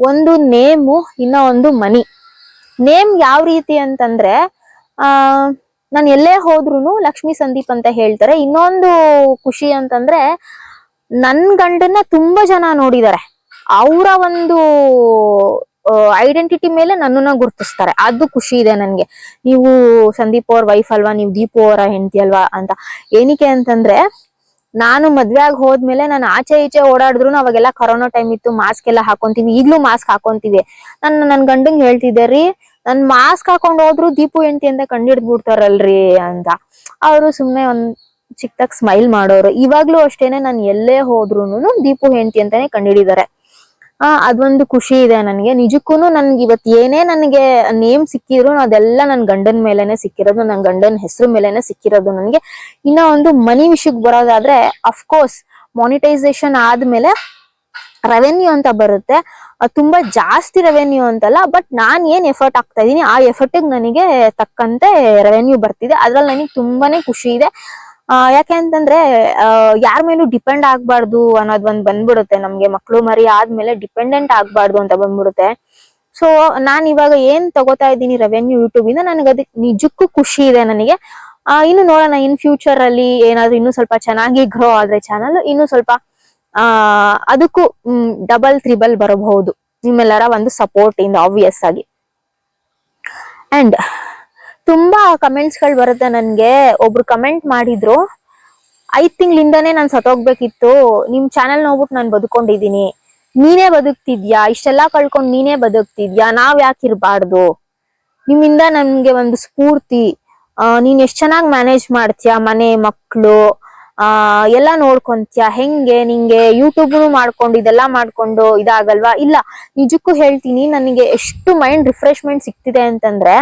ಒಂದು ನೇಮು, ಇನ್ನ ಒಂದು ಮನಿ. ನೇಮ್ ಯಾವ ರೀತಿ ಅಂತಂದ್ರೆ, ಆ ನಾನು ಎಲ್ಲೇ ಹೋದ್ರು ಲಕ್ಷ್ಮಿ ಸಂದೀಪ್ ಅಂತ ಹೇಳ್ತಾರೆ. ಇನ್ನೊಂದು ಖುಷಿ ಅಂತಂದ್ರೆ ನನ್ ಗಂಡನ್ನ ತುಂಬಾ ಜನ ನೋಡಿದ್ದಾರೆ ಅವರ ಒಂದು ಐಡೆಂಟಿಟಿ ಮೇಲೆ ನನ್ನನ್ನ ಗುರ್ತಿಸ್ತಾರೆ. ಅದು ಖುಷಿ ಇದೆ ನನ್ಗೆ. ನೀವು ಸಂದೀಪ್ ಅವ್ರ ವೈಫ್ ಅಲ್ವಾ, ನೀವು ದೀಪು ಅವರ ಹೆಂಡತಿ ಅಲ್ವಾ ಅಂತ. ಏನಕ್ಕೆ ಅಂತಂದ್ರೆ, ನಾನು ಮದ್ವೆ ಆಗಿ ಹೋದ್ಮೇಲೆ ನಾನು ಆಚೆ ಈಚೆ ಓಡಾಡಿದ್ರು ಅವಾಗೆಲ್ಲ ಕೊರೋನಾ ಟೈಮ್ ಇತ್ತು ಮಾಸ್ಕ್ ಎಲ್ಲ ಹಾಕೊಂತೀವಿ ಈಗ್ಲೂ ಮಾಸ್ಕ್ ಹಾಕೊಂತೀವಿ. ನಾನು ನನ್ ಗಂಡಂಗ್ ಹೇಳ್ತಿದ್ದೆ, ರೀ ನನ್ ಮಾಸ್ಕ್ ಹಾಕೊಂಡ್ ಹೋದ್ರು ದೀಪು ಹೆಂಡತಿ ಅಂತ ಕಂಡಿಡ್ದ್ ಬಿಡ್ತಾರಲ್ರಿ ಅಂತ. ಅವರು ಸುಮ್ನೆ ಒಂದ್ ಚಿಕ್ಕದಾಗ್ ಸ್ಮೈಲ್ ಮಾಡೋರು. ಇವಾಗ್ಲೂ ಅಷ್ಟೇನೆ ನಾನು ಎಲ್ಲೇ ಹೋದ್ರುನು ದೀಪು ಹೆಂಡತಿ ಅಂತಾನೆ ಕಂಡಿಡಿದ್ದಾರೆ ಆ ಅದೊಂದು ಖುಷಿ ಇದೆ ನನಗೆ. ನಿಜಕ್ಕೂನು ನನ್ಗೆ ಇವತ್ತು ಏನೇ ನನಗೆ ನೇಮ್ ಸಿಕ್ಕಿದ್ರು ಅದೆಲ್ಲ ನನ್ನ ಗಂಡನ ಮೇಲೆನೆ ಸಿಕ್ಕಿರೋದು ನನ್ನ ಗಂಡನ ಹೆಸರು ಮೇಲೆನೆ ಸಿಕ್ಕಿರೋದು ನನಗೆ. ಇನ್ನ ಒಂದು ಮನಿ ವಿಷಯಕ್ಕೆ ಬರೋದಾದ್ರೆ ಅಫ್ಕೋರ್ಸ್ ಮಾನಿಟೈಸೇಷನ್ ಆದ್ಮೇಲೆ ರೆವೆನ್ಯೂ ಅಂತ ಬರುತ್ತೆ. ತುಂಬಾ ಜಾಸ್ತಿ ರೆವೆನ್ಯೂ ಅಂತಲ್ಲ ಬಟ್ ನಾನ್ ಏನ್ ಎಫರ್ಟ್ ಆಗ್ತಾ ಇದೀನಿ, ಆ ಎಫರ್ಟ್ ನನಗೆ ತಕ್ಕಂತೆ ರೆವೆನ್ಯೂ ಬರ್ತಿದೆ. ಅದ್ರಲ್ಲಿ ನನಗೆ ತುಂಬಾನೇ ಖುಷಿ ಇದೆ. ಯಾಕೆ ಅಂತಂದ್ರೆ ಯಾರ ಮೇಲೂ ಡಿಪೆಂಡ್ ಆಗ್ಬಾರ್ದು ಅನ್ನೋದ್ ಒಂದ್ ಬಂದ್ಬಿಡುತ್ತೆ ನಮ್ಗೆ. ಮಕ್ಳು ಮರಿ ಆದ್ಮೇಲೆ ಡಿಪೆಂಡೆಂಟ್ ಆಗ್ಬಾರ್ದು ಅಂತ ಬಂದ್ಬಿಡುತ್ತೆ. ಸೊ ನಾನ್ ಇವಾಗ ಏನ್ ತಗೋತಾ ಇದ್ದೀನಿ ರೆವೆನ್ಯೂ ಯೂಟ್ಯೂಬ್ ಇಂದ, ನನಗೆ ಅದಕ್ಕೆ ನಿಜಕ್ಕೂ ಖುಷಿ ಇದೆ ನನಗೆ. ಇನ್ನು ನೋಡೋಣ, ಇನ್ ಫ್ಯೂಚರ್ ಅಲ್ಲಿ ಏನಾದ್ರು ಇನ್ನೂ ಸ್ವಲ್ಪ ಚೆನ್ನಾಗಿ ಗ್ರೋ ಆದ್ರೆ ಚಾನಲ್ ಇನ್ನು ಸ್ವಲ್ಪ ಆ, ಅದಕ್ಕೂ ಡಬಲ್ ತ್ರಿಬಲ್ ಬರಬಹುದು. ನಿಮ್ಮೆಲ್ಲರ ಒಂದು ಸಪೋರ್ಟ್ ಇಂದ ಆಬ್ವಿಯಸ್ ಆಗಿ. ಅಂಡ್ ತುಂಬಾ ಕಮೆಂಟ್ಸ್ಗಳು ಬರುತ್ತೆ ನನ್ಗೆ. ಒಬ್ರು ಕಮೆಂಟ್ ಮಾಡಿದ್ರು, ಐದ್ ತಿಂಗಳಿಂದಾನೇ ನಾನು ಸತ್ತೋಗ್ಬೇಕಿತ್ತು. ನಿಮ್ ಚಾನೆಲ್ ನೋಡ್ಬಿಟ್ಟು ನಾನು ಬದುಕೊಂಡಿದೀನಿ. ನೀನೇ ಬದುಕ್ತಿದ್ಯಾ? ಇಷ್ಟೆಲ್ಲಾ ಕಳ್ಕೊಂಡು ನೀನೇ ಬದುಕ್ತಿದ್ಯಾ? ನಾವ್ ಯಾಕೆ ಇರ್ಬಾರ್ದು? ನಿಮ್ಮಿಂದ ನನ್ಗೆ ಒಂದು ಸ್ಫೂರ್ತಿ. ನೀನ್ ಎಷ್ಟ್ ಚೆನ್ನಾಗ್ ಮ್ಯಾನೇಜ್ ಮಾಡ್ತೀಯಾ? ಮನೆ, ಮಕ್ಳು ಆ, ಎಲ್ಲ ನೋಡ್ಕೊಂತ್ಯ? ಹೆಂಗೆ ನಿಂಗೆ ಯೂಟ್ಯೂಬ್ ಮಾಡ್ಕೊಂಡು, ಇದೆಲ್ಲ ಮಾಡ್ಕೊಂಡು ಇದಾಗಲ್ವಾ? ಇಲ್ಲ, ನಿಜಕ್ಕೂ ಹೇಳ್ತೀನಿ, ನನಗೆ ಎಷ್ಟು ಮೈಂಡ್ ರಿಫ್ರೆಶ್ಮೆಂಟ್ ಸಿಕ್ತಿದೆ ಅಂತಂದ್ರೆ,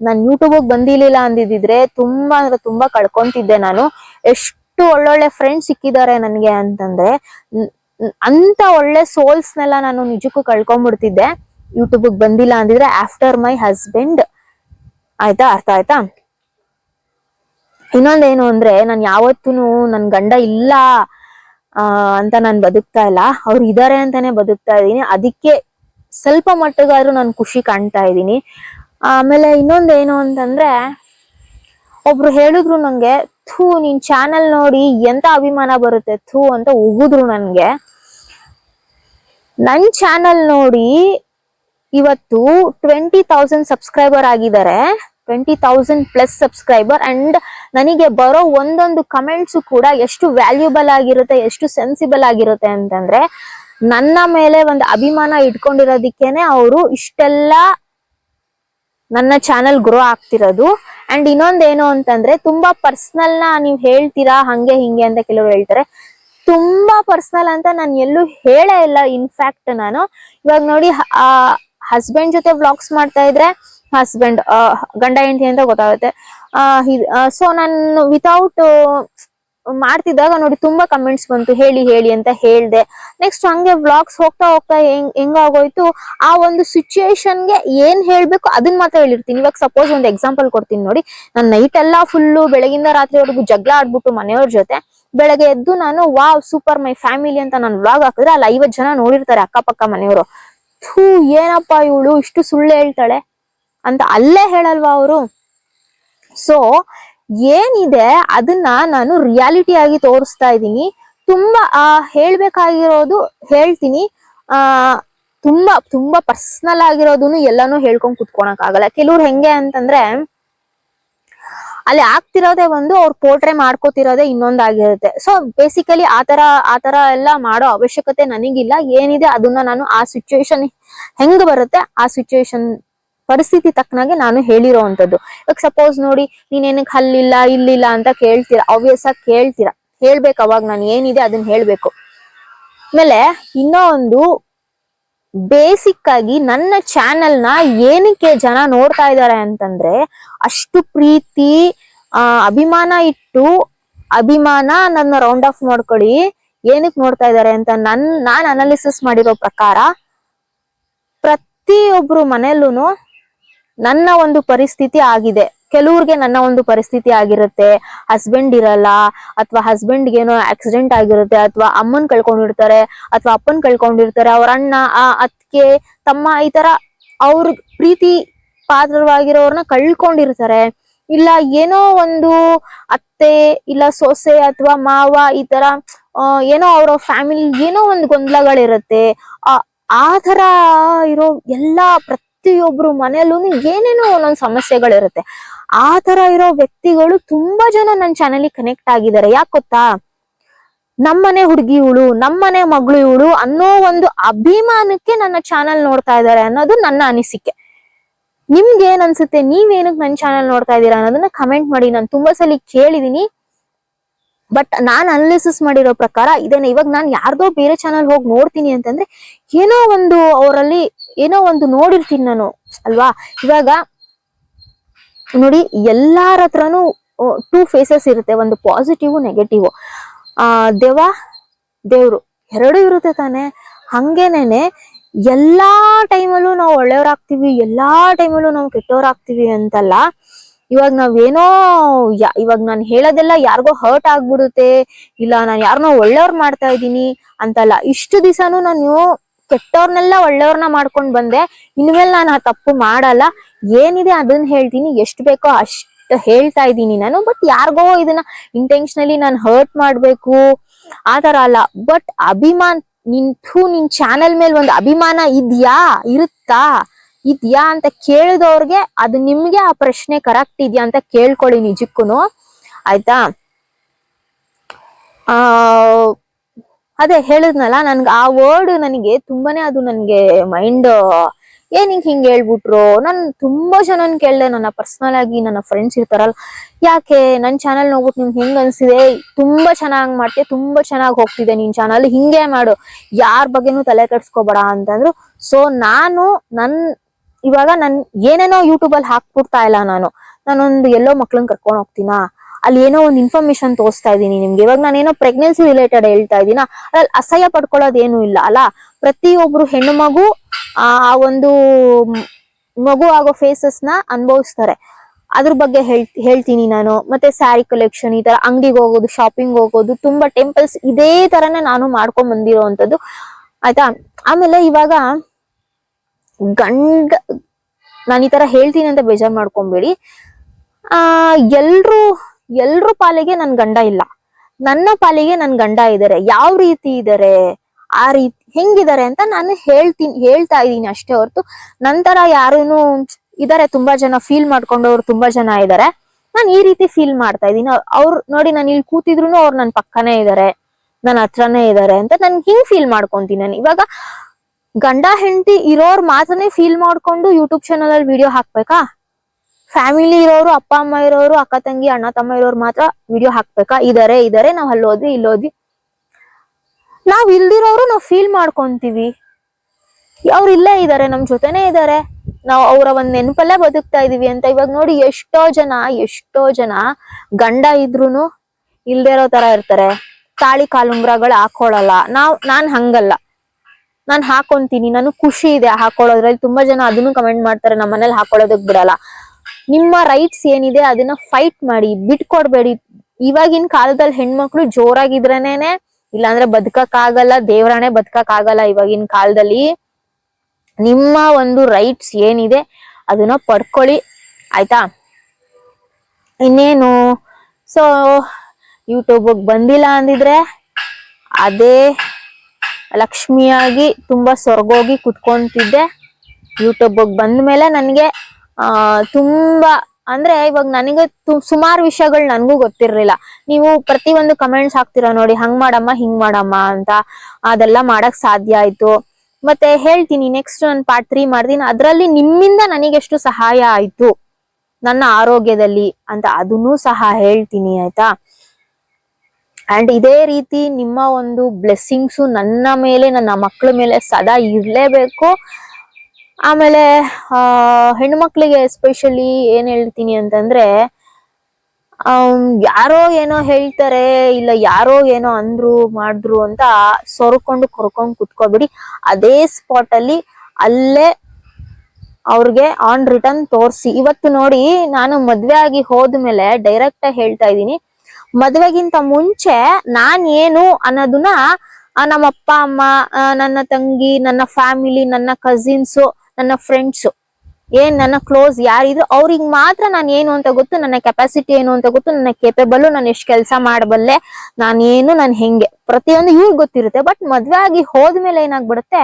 ನಾನು ಯೂಟ್ಯೂಬ್ ಬಂದಿರ್ಲಿಲ್ಲ ಅಂದಿದ್ರೆ ತುಂಬಾ ಅಂದ್ರೆ ತುಂಬಾ ಕಳ್ಕೊಂತಿದ್ದೆ ನಾನು. ಎಷ್ಟು ಒಳ್ಳೊಳ್ಳೆ ಫ್ರೆಂಡ್ಸ್ ಸಿಕ್ಕಿದ್ದಾರೆ ನನ್ಗೆ ಅಂತಂದ್ರೆ ಅಂತ ಒಳ್ಳೆ ಸೋಲ್ಸ್ ನೆಲ್ಲ ನಾನು ನಿಜಕ್ಕೂ ಕಳ್ಕೊಂಡ್ಬಿಡ್ತಿದ್ದೆ ಯೂಟ್ಯೂಬ್ ಬಂದಿಲ್ಲ ಅಂದಿದ್ರೆ ಆಫ್ಟರ್ ಮೈ ಹಸ್ಬೆಂಡ್ ಆಯ್ತಾ? ಅರ್ಥ ಆಯ್ತಾ? ಇನ್ನೊಂದೇನು ಅಂದ್ರೆ ನಾನು ಯಾವತ್ತೂ ನನ್ ಗಂಡ ಇಲ್ಲ ಅಂತ ನಾನು ಬದುಕ್ತಾ ಇಲ್ಲ. ಅವ್ರು ಇದಾರೆ ಅಂತಾನೆ ಬದುಕ್ತಾ ಇದ್ದೀನಿ. ಅದಕ್ಕೆ ಸ್ವಲ್ಪ ಮಟ್ಟಿಗಾದ್ರೂ ನಾನು ಖುಷಿ ಕಾಣ್ತಾ ಇದ್ದೀನಿ. ಆಮೇಲೆ ಇನ್ನೊಂದೇನು ಅಂತಂದ್ರೆ, ಒಬ್ರು ಹೇಳಿದ್ರು ನಂಗೆ, ಥೂ, ನಿನ್ ಚಾನೆಲ್ ನೋಡಿ ಎಂತ ಅಭಿಮಾನ ಬರುತ್ತೆ, ಥೂ ಅಂತ ಉಗಿದ್ರು ನನ್ಗೆ. ನನ್ ಚಾನೆಲ್ ನೋಡಿ ಇವತ್ತು ಟ್ವೆಂಟಿ ತೌಸಂಡ್ ಸಬ್ಸ್ಕ್ರೈಬರ್ ಆಗಿದ್ದಾರೆ. Twenty thousand plus subscriber and ನನಗೆ ಬರೋ ಒಂದೊಂದು ಕಮೆಂಟ್ಸ್ ಕೂಡ ಎಷ್ಟು ವ್ಯಾಲ್ಯೂಬಲ್ ಆಗಿರುತ್ತೆ, ಎಷ್ಟು ಸೆನ್ಸಿಬಲ್ ಆಗಿರುತ್ತೆ ಅಂತಂದ್ರೆ, ನನ್ನ ಮೇಲೆ ಒಂದು ಅಭಿಮಾನ ಇಟ್ಕೊಂಡಿರೋದಿಕ್ಕೇನೆ ಅವರು ಇಷ್ಟೆಲ್ಲ ನನ್ನ ಚಾನೆಲ್ ಗ್ರೋ ಆಗ್ತಿರೋದು. ಅಂಡ್ ಇನ್ನೊಂದೇನು ಅಂತಂದ್ರೆ, ತುಂಬಾ ಪರ್ಸನಲ್ನ ನೀವು ಹೇಳ್ತೀರಾ, ಹಂಗೆ, ಹಿಂಗೆ ಅಂತ ಕೆಲವರು ಹೇಳ್ತಾರೆ. ತುಂಬಾ ಪರ್ಸನಲ್ ಅಂತ ನಾನು ಎಲ್ಲೂ ಹೇಳೇ ಇಲ್ಲ ಇನ್ಫ್ಯಾಕ್ಟ್ ನಾನು. ಇವಾಗ ನೋಡಿ ಆ ಹಸ್ಬೆಂಡ್ ಜೊತೆ ವ್ಲಾಗ್ಸ್ ಮಾಡ್ತಾ ಇದ್ರೆ ಹಸ್ಬೆಂಡ್ ಗಂಡ, ಹೆಂಡತಿ ಅಂತ ಗೊತ್ತಾಗುತ್ತೆ. ಸೊ ನಾನು ವಿತೌಟ್ ಮಾಡ್ತಿದ್ದಾಗ ನೋಡಿ ತುಂಬಾ ಕಮೆಂಟ್ಸ್ ಬಂತು, ಹೇಳಿ ಹೇಳಿ ಅಂತ ಹೇಳ್ದೆ. ನೆಕ್ಸ್ಟ್ ಹಂಗೆ ವ್ಲಾಗ್ಸ್ ಹೋಗ್ತಾ ಹೋಗ್ತಾ ಹೆಂಗ್ ಹೆಂಗಾಗೋಯ್ತು ಆ ಒಂದು ಸಿಚುಯೇಷನ್ಗೆ ಏನ್ ಹೇಳ್ಬೇಕು ಅದನ್ನ ಮಾತ್ರ ಹೇಳಿರ್ತೀನಿ. ಇವಾಗ ಸಪೋಸ್ ಒಂದು ಎಕ್ಸಾಂಪಲ್ ಕೊಡ್ತೀನಿ ನೋಡಿ. ನಾನು ನೈಟ್ ಎಲ್ಲಾ ಫುಲ್ಲು ಬೆಳಗಿಂದ ರಾತ್ರಿವರೆಗೂ ಜಗಳ ಆಡ್ಬಿಟ್ಟು ಮನೆಯವ್ರ ಜೊತೆ, ಬೆಳಗ್ಗೆ ಎದ್ದು ನಾನು, ವಾವ್ ಸೂಪರ್ ಮೈ ಫ್ಯಾಮಿಲಿ ಅಂತ ನಾನು ವ್ಲಾಗ್ ಹಾಕಿದ್ರೆ ಅಲ್ಲಿ ಐವತ್ ಜನ ನೋಡಿರ್ತಾರೆ ಅಕ್ಕಪಕ್ಕ ಮನೆಯವರು. ಥೂ, ಏನಪ್ಪ ಇವಳು, ಇಷ್ಟು ಸುಳ್ಳು ಹೇಳ್ತಾಳೆ ಅಂತ ಅಲ್ಲೇ ಹೇಳಲ್ವಾ ಅವರು? ಸೊ ಏನಿದೆ ಅದನ್ನ ನಾನು ರಿಯಾಲಿಟಿ ಆಗಿ ತೋರಿಸ್ತಾ ಇದ್ದೀನಿ. ತುಂಬಾ, ಆ, ಹೇಳ್ಬೇಕಾಗಿರೋದು ಹೇಳ್ತೀನಿ. ಆ, ತುಂಬಾ ತುಂಬಾ ಪರ್ಸನಲ್ ಆಗಿರೋದನ್ನು ಎಲ್ಲಾನು ಹೇಳ್ಕೊಂಡ್ ಕುತ್ಕೊಳಕ್ ಆಗಲ್ಲ ಕೆಲವ್ರು ಹೆಂಗೆ ಅಂತಂದ್ರೆ, ಅಲ್ಲಿ ಆಗ್ತಿರೋದೇ ಒಂದು ಅವ್ರ ಪೋರ್ಟ್ರೇ ಮಾಡ್ಕೋತಿರೋದೇ ಇನ್ನೊಂದಾಗಿರುತ್ತೆ. ಸೊ ಬೇಸಿಕಲಿ ಆತರ ಆತರ ಎಲ್ಲ ಮಾಡೋ ಅವಶ್ಯಕತೆ ನನಗಿಲ್ಲ. ಏನಿದೆ ಅದನ್ನ ನಾನು ಆ ಸಿಚುವೇಶನ್ ಹೆಂಗ್ ಬರುತ್ತೆ ಆ ಸಿಚುವೇಶನ್ ಪರಿಸ್ಥಿತಿ ತಕ್ಕನಾಗೆ ನಾನು ಹೇಳಿರೋವಂಥದ್ದು ಇವಾಗ ಸಪೋಸ್ ನೋಡಿ ನೀನೇನಕ್ ಅಲ್ಲಿಲ್ಲ ಇಲ್ಲಿಲ್ಲ ಅಂತ ಕೇಳ್ತೀರಾ ಆಗಿ ಕೇಳ್ತೀರಾ. ಹೇಳ್ಬೇಕು ಅವಾಗ ನಾನು ಏನಿದೆ ಅದನ್ನ ಹೇಳ್ಬೇಕು. ಆಮೇಲೆ ಇನ್ನೂ ಒಂದು ಬೇಸಿಕ್ ಆಗಿ ನನ್ನ ಚಾನೆಲ್ನ ಏನಕ್ಕೆ ಜನ ನೋಡ್ತಾ ಇದ್ದಾರೆ ಅಂತಂದ್ರೆ, ಅಷ್ಟು ಪ್ರೀತಿ, ಆ, ಅಭಿಮಾನ ಇಟ್ಟು, ಅಭಿಮಾನ ನನ್ನ ರೌಂಡ್ ಆಫ್ ಮಾಡ್ಕೊಳ್ಳಿ, ಏನಕ್ಕೆ ನೋಡ್ತಾ ಇದ್ದಾರೆ ಅಂತ ನನ್, ನಾನ್ ಅನಾಲಿಸಿಸ್ ಮಾಡಿರೋ ಪ್ರಕಾರ, ಪ್ರತಿಯೊಬ್ರು ಮನೆಯಲ್ಲೂ ನನ್ನ ಒಂದು ಪರಿಸ್ಥಿತಿ ಆಗಿದೆ. ಕೆಲವ್ರಿಗೆ ನನ್ನ ಒಂದು ಪರಿಸ್ಥಿತಿ ಆಗಿರುತ್ತೆ. ಹಸ್ಬೆಂಡ್ ಇರಲ್ಲ, ಅಥವಾ ಹಸ್ಬೆಂಡ್ ಏನೋ ಆಕ್ಸಿಡೆಂಟ್ ಆಗಿರುತ್ತೆ, ಅಥವಾ ಅಮ್ಮನ್ ಕಳ್ಕೊಂಡಿರ್ತಾರೆ, ಅಥವಾ ಅಪ್ಪನ್ ಕಳ್ಕೊಂಡಿರ್ತಾರೆ, ಅವ್ರ ಅಣ್ಣ, ಆ ಅತ್ತಿಗೆ, ತಮ್ಮ ಈ ತರ ಅವ್ರ ಪ್ರೀತಿ ಪಾತ್ರವಾಗಿರೋರ್ನ ಕಳ್ಕೊಂಡಿರ್ತಾರೆ. ಇಲ್ಲ ಏನೋ ಒಂದು ಅತ್ತೆ, ಇಲ್ಲ ಸೊಸೆ ಅಥವಾ ಮಾವ ಈ ತರ ಏನೋ ಅವರ ಫ್ಯಾಮಿಲಿ ಏನೋ ಒಂದು ಗೊಂದಲಗಳಿರುತ್ತೆ. ಆ ಆ ತರ ಇರೋ ಎಲ್ಲಾ ಪ್ರತಿಯೊಬ್ರು ಮನೆಯಲ್ಲೂ ಏನೇನೋ ಒಂದೊಂದು ಸಮಸ್ಯೆಗಳಿರುತ್ತೆ. ಆ ತರ ಇರೋ ವ್ಯಕ್ತಿಗಳು ತುಂಬಾ ಜನ ನನ್ನ ಚಾನೆಲ್ ಕನೆಕ್ಟ್ ಆಗಿದ್ದಾರೆ. ಯಾಕೆ ಗೊತ್ತಾ? ನಮ್ಮನೆ ಹುಡುಗಿ ಇವಳು, ನಮ್ಮನೆ ಮಗಳು ಇವಳು ಅನ್ನೋ ಒಂದು ಅಭಿಮಾನಕ್ಕೆ ನನ್ನ ಚಾನೆಲ್ ನೋಡ್ತಾ ಇದ್ದಾರೆ ಅನ್ನೋದು ನನ್ನ ಅನಿಸಿಕೆ. ನಿಮ್ಗೆ ಏನ್ ಅನ್ಸುತ್ತೆ? ನೀವೇನಕ್ ನನ್ನ ಚಾನೆಲ್ ನೋಡ್ತಾ ಇದ್ದೀರಾ ಅನ್ನೋದನ್ನ ಕಮೆಂಟ್ ಮಾಡಿ. ನಾನು ತುಂಬಾ ಸಲ ಕೇಳಿದೀನಿ. ಬಟ್ ನಾನ್ ಅನಾಲಿಸಿಸ್ ಮಾಡಿರೋ ಪ್ರಕಾರ ಇದನ್ನ ಇವಾಗ ನಾನು ಯಾರ್ದೋ ಬೇರೆ ಚಾನಲ್ ಹೋಗಿ ನೋಡ್ತೀನಿ ಅಂತಂದ್ರೆ ಏನೋ ಒಂದು ಅವರಲ್ಲಿ ಏನೋ ಒಂದು ನೋಡಿರ್ತೀನಿ ನಾನು, ಅಲ್ವಾ? ಇವಾಗ ನೋಡಿ, ಎಲ್ಲಾರ ಹತ್ರನು ಟೂ ಫೇಸಸ್ ಇರುತ್ತೆ, ಒಂದು ಪಾಸಿಟಿವ್ ನೆಗೆಟಿವ್ ಆ, ದೇವ, ದೇವ್ರು, ಎರಡು ಇರುತ್ತೆ ತಾನೆ. ಹಂಗೇನೇನೆ, ಎಲ್ಲಾ ಟೈಮಲ್ಲೂ ನಾವು ಒಳ್ಳೆಯವ್ರಾಗ್ತೀವಿ, ಎಲ್ಲಾ ಟೈಮಲ್ಲೂ ನಾವು ಕೆಟ್ಟವ್ರಾಗ್ತೀವಿ ಅಂತಲ್ಲ ಇವಾಗ ನಾವೇನೋ ಇವಾಗ ನಾನು ಹೇಳೋದೆಲ್ಲ ಯಾರಿಗೋ ಹರ್ಟ್ ಆಗ್ಬಿಡುತ್ತೆ, ಇಲ್ಲ ನಾನು ಯಾರನ್ನೋ ಒಳ್ಳೆಯವ್ರು ಮಾಡ್ತಾ ಇದ್ದೀನಿ ಅಂತಲ್ಲ. ಇಷ್ಟು ದಿವಸನೂ ನಾನು ಕೆಟ್ಟವ್ರನ್ನೆಲ್ಲ ಒಳ್ಳೆಯವ್ರನ್ನ ಮಾಡ್ಕೊಂಡು ಬಂದೆ. ಇನ್ಮೇಲೆ ನಾನು ಆ ತಪ್ಪು ಮಾಡಲ್ಲ. ಏನಿದೆ ಅದನ್ನ ಹೇಳ್ತೀನಿ. ಎಷ್ಟು ಬೇಕೋ ಅಷ್ಟು ಹೇಳ್ತಾ ಇದ್ದೀನಿ ನಾನು. ಬಟ್ ಯಾರಿಗೋ ಇದನ್ನ ಇಂಟೆನ್ಷನಲಿ ನಾನು ಹರ್ಟ್ ಮಾಡಬೇಕು. ಆ ಥರ ಅಲ್ಲ. ಬಟ್ ಅಭಿಮಾನ್ ನಿಂತು ನಿನ್ ಚಾನೆಲ್ ಮೇಲೆ ಒಂದು ಅಭಿಮಾನ ಇದ್ಯಾ? ಇರುತ್ತಾ? ಇದ್ಯಾ ಅಂತ ಕೇಳಿದವ್ರಿಗೆ ಅದು ನಿಮ್ಗೆ ಆ ಪ್ರಶ್ನೆ ಕರೆಕ್ಟ್ ಇದೆಯಾ ಅಂತ ಕೇಳ್ಕೊಳ್ಳಿ ನಿಜಕ್ಕೂ ಆಯ್ತಾ? ಆ, ಅದೇ ಹೇಳಿದ್ನಲ್ಲ, ನನ್ಗೆ ಆ ವರ್ಡ್ ನನಗೆ ತುಂಬಾನೇ ಅದು ನನ್ಗೆ ಮೈಂಡ್ ಏನಿಂಗ್ ಹಿಂಗ್ ಹೇಳ್ಬಿಟ್ರು? ನಾನು ತುಂಬಾ ಜನನ್ ಕೇಳ್ದೆ, ನನ್ನ ಪರ್ಸನಲ್ ಆಗಿ ನನ್ನ ಫ್ರೆಂಡ್ಸ್ ಇರ್ತಾರಲ್ಲ. ಯಾಕೆ? ನನ್ ಚಾನಲ್ ನೋಡ್ಬಿಟ್ಟು ನಿಮ್ಗೆ ಹೆಂಗ್ ಅನ್ಸಿದೆ? ತುಂಬಾ ಚೆನ್ನಾಗ್ ಮಾಡ್ತೀಯ, ತುಂಬಾ ಚೆನ್ನಾಗಿ ಹೋಗ್ತಿದೆ ನಿನ್ ಚಾನಲ್ ಹಿಂಗೆ ಮಾಡು. ಯಾರ ಬಗ್ಗೆನೂ ತಲೆ ಕೆಡ್ಸ್ಕೊಬೇಡ ಅಂತಂದ್ರು. ಸೊ ನಾನು ನನ್ ಇವಾಗ ನನ್ ಏನೇನೋ ಯೂಟ್ಯೂಬ್ ಅಲ್ಲಿ ಹಾಕ್ಬಿಡ್ತಾ ಇಲ್ಲ ನಾನು. ನಾನೊಂದು ಎಲ್ಲೋ ಮಕ್ಳನ್ನ ಕರ್ಕೊಂಡು ಹೋಗ್ತೀನಾ? ಅಲ್ಲಿ ಏನೋ ಒಂದು ಇನ್ಫಾರ್ಮೇಶನ್ ತೋರಿಸ್ತಾ ಇದ್ದೀನಿ ನಿಮ್ಗೆ. ಇವಾಗ ನಾನೇನೋ ಪ್ರೆಗ್ನೆನ್ಸಿ ರಿಲೇಟೆಡ್ ಹೇಳ್ತಾ ಇದ್ದೀನ? ಅದ್ರಲ್ಲಿ ಅಸಹ್ಯ ಪಡ್ಕೊಳ್ಳೋದೇನು ಇಲ್ಲ, ಅಲ್ಲ? ಪ್ರತಿಯೊಬ್ರು ಹೆಣ್ಣು ಮಗು, ಆ ಒಂದು ಮಗು ಆಗೋ ಫೇಸಸ್ನ ಅನುಭವಿಸ್ತಾರೆ. ಅದ್ರ ಬಗ್ಗೆ ಹೇಳ್, ಹೇಳ್ತೀನಿ ನಾನು. ಮತ್ತೆ ಸ್ಯಾರಿ ಕಲೆಕ್ಷನ್ ಈ ತರ ಅಂಗಡಿಗೆ ಹೋಗೋದು ಶಾಪಿಂಗ್ ಹೋಗೋದು, ತುಂಬಾ ಟೆಂಪಲ್ಸ್ ಇದೇ ತರನೇ ನಾನು ಮಾಡ್ಕೊಂಡ್ ಬಂದಿರೋವಂಥದ್ದು ಆಯ್ತಾ? ಆಮೇಲೆ ಇವಾಗ ಗಂಡ, ನಾನು ಈ ತರ ಹೇಳ್ತೀನಿ ಅಂತ ಬೇಜಾರ್ ಮಾಡ್ಕೊಂಬೇಡಿ. ಆ, ಎಲ್ರು ಎಲ್ರು ಪಾಲಿಗೆ ನನ್ ಗಂಡ ಇಲ್ಲ. ನನ್ನ ಪಾಲಿಗೆ ನನ್ ಗಂಡ ಇದಾರೆ. ಯಾವ ರೀತಿ ಇದಾರೆ? ಆ ರೀತಿ ಹೆಂಗಿದ್ದಾರೆ ಅಂತ ನಾನು ಹೇಳ್ತೀನಿ, ಹೇಳ್ತಾ ಇದ್ದೀನಿ ಅಷ್ಟೇ ಹೊರತು. ನಂತರ ಯಾರೂನು ಇದಾರೆ. ತುಂಬಾ ಜನ ಫೀಲ್ ಮಾಡ್ಕೊಂಡವ್ರು ತುಂಬಾ ಜನ ಇದಾರೆ. ನಾನು ಈ ರೀತಿ ಫೀಲ್ ಮಾಡ್ತಾ ಇದ್ದೀನಿ. ಅವ್ರು, ನೋಡಿ ನಾನು ಇಲ್ಲಿ ಕೂತಿದ್ರು ಅವ್ರು ನನ್ ಪಕ್ಕನೇ ಇದಾರೆ. ನನ್ನ ಹತ್ರನೇ ಇದಾರೆ ಅಂತ ನಾನು ಹಿಂಗ್ ಫೀಲ್ ಮಾಡ್ಕೊಂತೀನಿ ನಾನು. ಇವಾಗ ಗಂಡ ಹೆಂಡತಿ ಇರೋರ್ ಮಾತ್ರನೇ ಫೀಲ್ ಮಾಡ್ಕೊಂಡು ಯೂಟ್ಯೂಬ್ ಚಾನಲ್ ಅಲ್ಲಿ ವಿಡಿಯೋ ಹಾಕ್ಬೇಕಾ? ಫ್ಯಾಮಿಲಿ ಇರೋರು, ಅಪ್ಪ ಅಮ್ಮ ಇರೋರು, ಅಕ್ಕ ತಂಗಿ, ಅಣ್ಣ ತಮ್ಮ ಇರೋರು ಮಾತ್ರ ವಿಡಿಯೋ ಹಾಕ್ಬೇಕಾ? ಇದಾರೆ ಇದಾರೆ, ನಾವ್ ಅಲ್ಲಿ ಹೋದ್ವಿ, ಇಲ್ಲಿ ಹೋದ್ವಿ. ನಾವ್ ಇಲ್ದಿರೋರು ನಾವ್ ಫೀಲ್ ಮಾಡ್ಕೊಂತೀವಿ. ಅವ್ರು ಇಲ್ಲೇ ಇದಾರೆ, ನಮ್ ಜೊತೆನೆ ಇದಾರೆ. ನಾವ್ ಅವರ ಒಂದ್ ನೆನಪಲ್ಲೇ ಬದುಕ್ತಾ ಇದೀವಿ ಅಂತ ಇವಾಗ ನೋಡಿ ಎಷ್ಟೋ ಜನ ಎಷ್ಟೋ ಜನ ಗಂಡ ಇದ್ರೂನು ಇಲ್ದೇ ಇರೋ ತರ ಇರ್ತಾರೆ. ತಾಳಿ ಕಾಲುಂಗ್ರಗಳು ಹಾಕೊಳಲ್ಲ. ನಾವ್, ನಾನ್ ಹಂಗಲ್ಲ. ನಾನ್ ಹಾಕೊಂತೀನಿ ನಾನು ಖುಷಿ ಇದೆ ಹಾಕೊಳ್ಳೋದ್ರಲ್ಲಿ. ತುಂಬಾ ಜನ ಅದನ್ನು ಕಮೆಂಟ್ ಮಾಡ್ತಾರೆ ನಮ್ಮ ಮನೇಲಿ ಹಾಕೊಳ್ಳೋದಕ್ ಬಿಡಲ್ಲ. ನಿಮ್ಮ ರೈಟ್ಸ್ ಏನಿದೆ ಅದನ್ನ ಫೈಟ್ ಮಾಡಿ, ಬಿಟ್ಕೊಡ್ಬೇಡಿ. ಇವಾಗಿನ ಕಾಲದಲ್ಲಿ ಹೆಣ್ಮಕ್ಳು ಜೋರಾಗಿದ್ರೇನೆ ಇಲ್ಲಾಂದ್ರೆ ಬದುಕಕ್ ಆಗಲ್ಲ ದೇವ್ರಾಣೆ ಬದುಕಕ್ ಆಗಲ್ಲ ಇವಾಗಿನ ಕಾಲದಲ್ಲಿ. ನಿಮ್ಮ ಒಂದು ರೈಟ್ಸ್ ಏನಿದೆ ಅದನ್ನ ಪಡ್ಕೊಳ್ಳಿ, ಆಯ್ತಾ? ಇನ್ನೇನು? ಸೊ ಯೂಟ್ಯೂಬ್ ಬಂದಿಲ್ಲ ಅಂದಿದ್ರೆ, ಅದೇ ಲಕ್ಷ್ಮಿಯಾಗಿ ತುಂಬಾ ಸೊರಗೋಗಿ ಕುತ್ಕೊಂತಿದ್ದೆ. ಯೂಟ್ಯೂಬ್ ಬಂದ ಮೇಲೆ ನನಗೆ, ಆ, ತುಂಬಾ, ಅಂದ್ರೆ ಇವಾಗ ನನಗೆ ಸುಮಾರು ವಿಷಯಗಳು ನನಗೂ ಗೊತ್ತಿರಲಿಲ್ಲ. ನೀವು ಪ್ರತಿ ಒಂದು ಕಮೆಂಟ್ಸ್ ಹಾಕ್ತೀರಾ ನೋಡಿ, ಹಂಗ್ ಮಾಡಮ್ಮ, ಹಿಂಗ್ ಮಾಡಮ್ಮ ಅಂತ. ಅದೆಲ್ಲ ಮಾಡಕ್ ಸಾಧ್ಯ ಆಯ್ತು. ಮತ್ತೆ ಹೇಳ್ತೀನಿ ನೆಕ್ಸ್ಟ್ ನಾನು ಪಾರ್ಟ್ ತ್ರೀ ಮಾಡ್ತೀನಿ. ಅದರಲ್ಲಿ ನಿಮ್ಮಿಂದ ನನಗೆಷ್ಟು ಸಹಾಯ ಆಯ್ತು, ನನ್ನ ಆರೋಗ್ಯದಲ್ಲಿ ಅಂತ ಅದನ್ನೂ ಸಹ ಹೇಳ್ತೀನಿ, ಆಯ್ತಾ? ಅಂಡ್ ಇದೇ ರೀತಿ ನಿಮ್ಮ ಒಂದು ಬ್ಲೆಸ್ಸಿಂಗ್ಸು ನನ್ನ ಮೇಲೆ, ನನ್ನ ಮಕ್ಕಳ ಮೇಲೆ ಸದಾ ಇರಲೇಬೇಕು. ಆಮೇಲೆ ಹೆಣ್ಮಕ್ಳಿಗೆ ಎಸ್ಪೆಷಲಿ ಏನು ಹೇಳ್ತೀನಿ ಅಂತಂದ್ರೆ ಯಾರೋ ಏನೋ ಹೇಳ್ತಾರೆ, ಇಲ್ಲ ಯಾರೋ ಏನೋ ಅಂದ್ರು, ಮಾಡಿದ್ರು ಅಂತ ಸೊರ್ಕೊಂಡು ಕೊರ್ಕೊಂಡು ಕುತ್ಕೋಬಿಡಿ. ಅದೇ ಸ್ಪಾಟ್ ಅಲ್ಲಿ ಅಲ್ಲೇ ಅವ್ರಿಗೆ ಆನ್ ರಿಟರ್ನ್ ತೋರಿಸಿ. ಇವತ್ತು ನೋಡಿ, ನಾನು ಮದ್ವೆ ಆಗಿ ಹೋದ್ಮೇಲೆ ಡೈರೆಕ್ಟ್ ಆಗಿ ಹೇಳ್ತಾ ಇದ್ದೀನಿ. ಮದ್ವೆಗಿಂತ ಮುಂಚೆ ನಾನ್ ಏನು ಅನ್ನೋದನ್ನ ನಮ್ಮ ಅಪ್ಪ ಅಮ್ಮ ನನ್ನ ತಂಗಿ, ನನ್ನ ಫ್ಯಾಮಿಲಿ ನನ್ನ ಕಸಿನ್ಸ್ ನನ್ನ ಫ್ರೆಂಡ್ಸ್ ಏನ್ ನನ್ನ ಕ್ಲೋಸ್ ಯಾರಿದ್ರು ಅವ್ರಿಗೆ ಮಾತ್ರ ನಾನು ಏನು ಅಂತ ಗೊತ್ತು, ನನ್ನ ಕೆಪಾಸಿಟಿ ಏನು ಅಂತ ಗೊತ್ತು, ನನ್ನ ಕೇಪಬಲ್ ನಾನು ಎಷ್ಟು ಕೆಲಸ ಮಾಡಬಲ್ಲೆ, ನಾನೇನು ನಾನು ಹೆಂಗೆ. ಪ್ರತಿಯೊಂದು ಇವ್ರಿಗೆ ಗೊತ್ತಿರುತ್ತೆ ಬಟ್ ಮದ್ವೆ ಆಗಿ ಹೋದ್ಮೇಲೆ ಏನಾಗ್ಬಿಡುತ್ತೆ,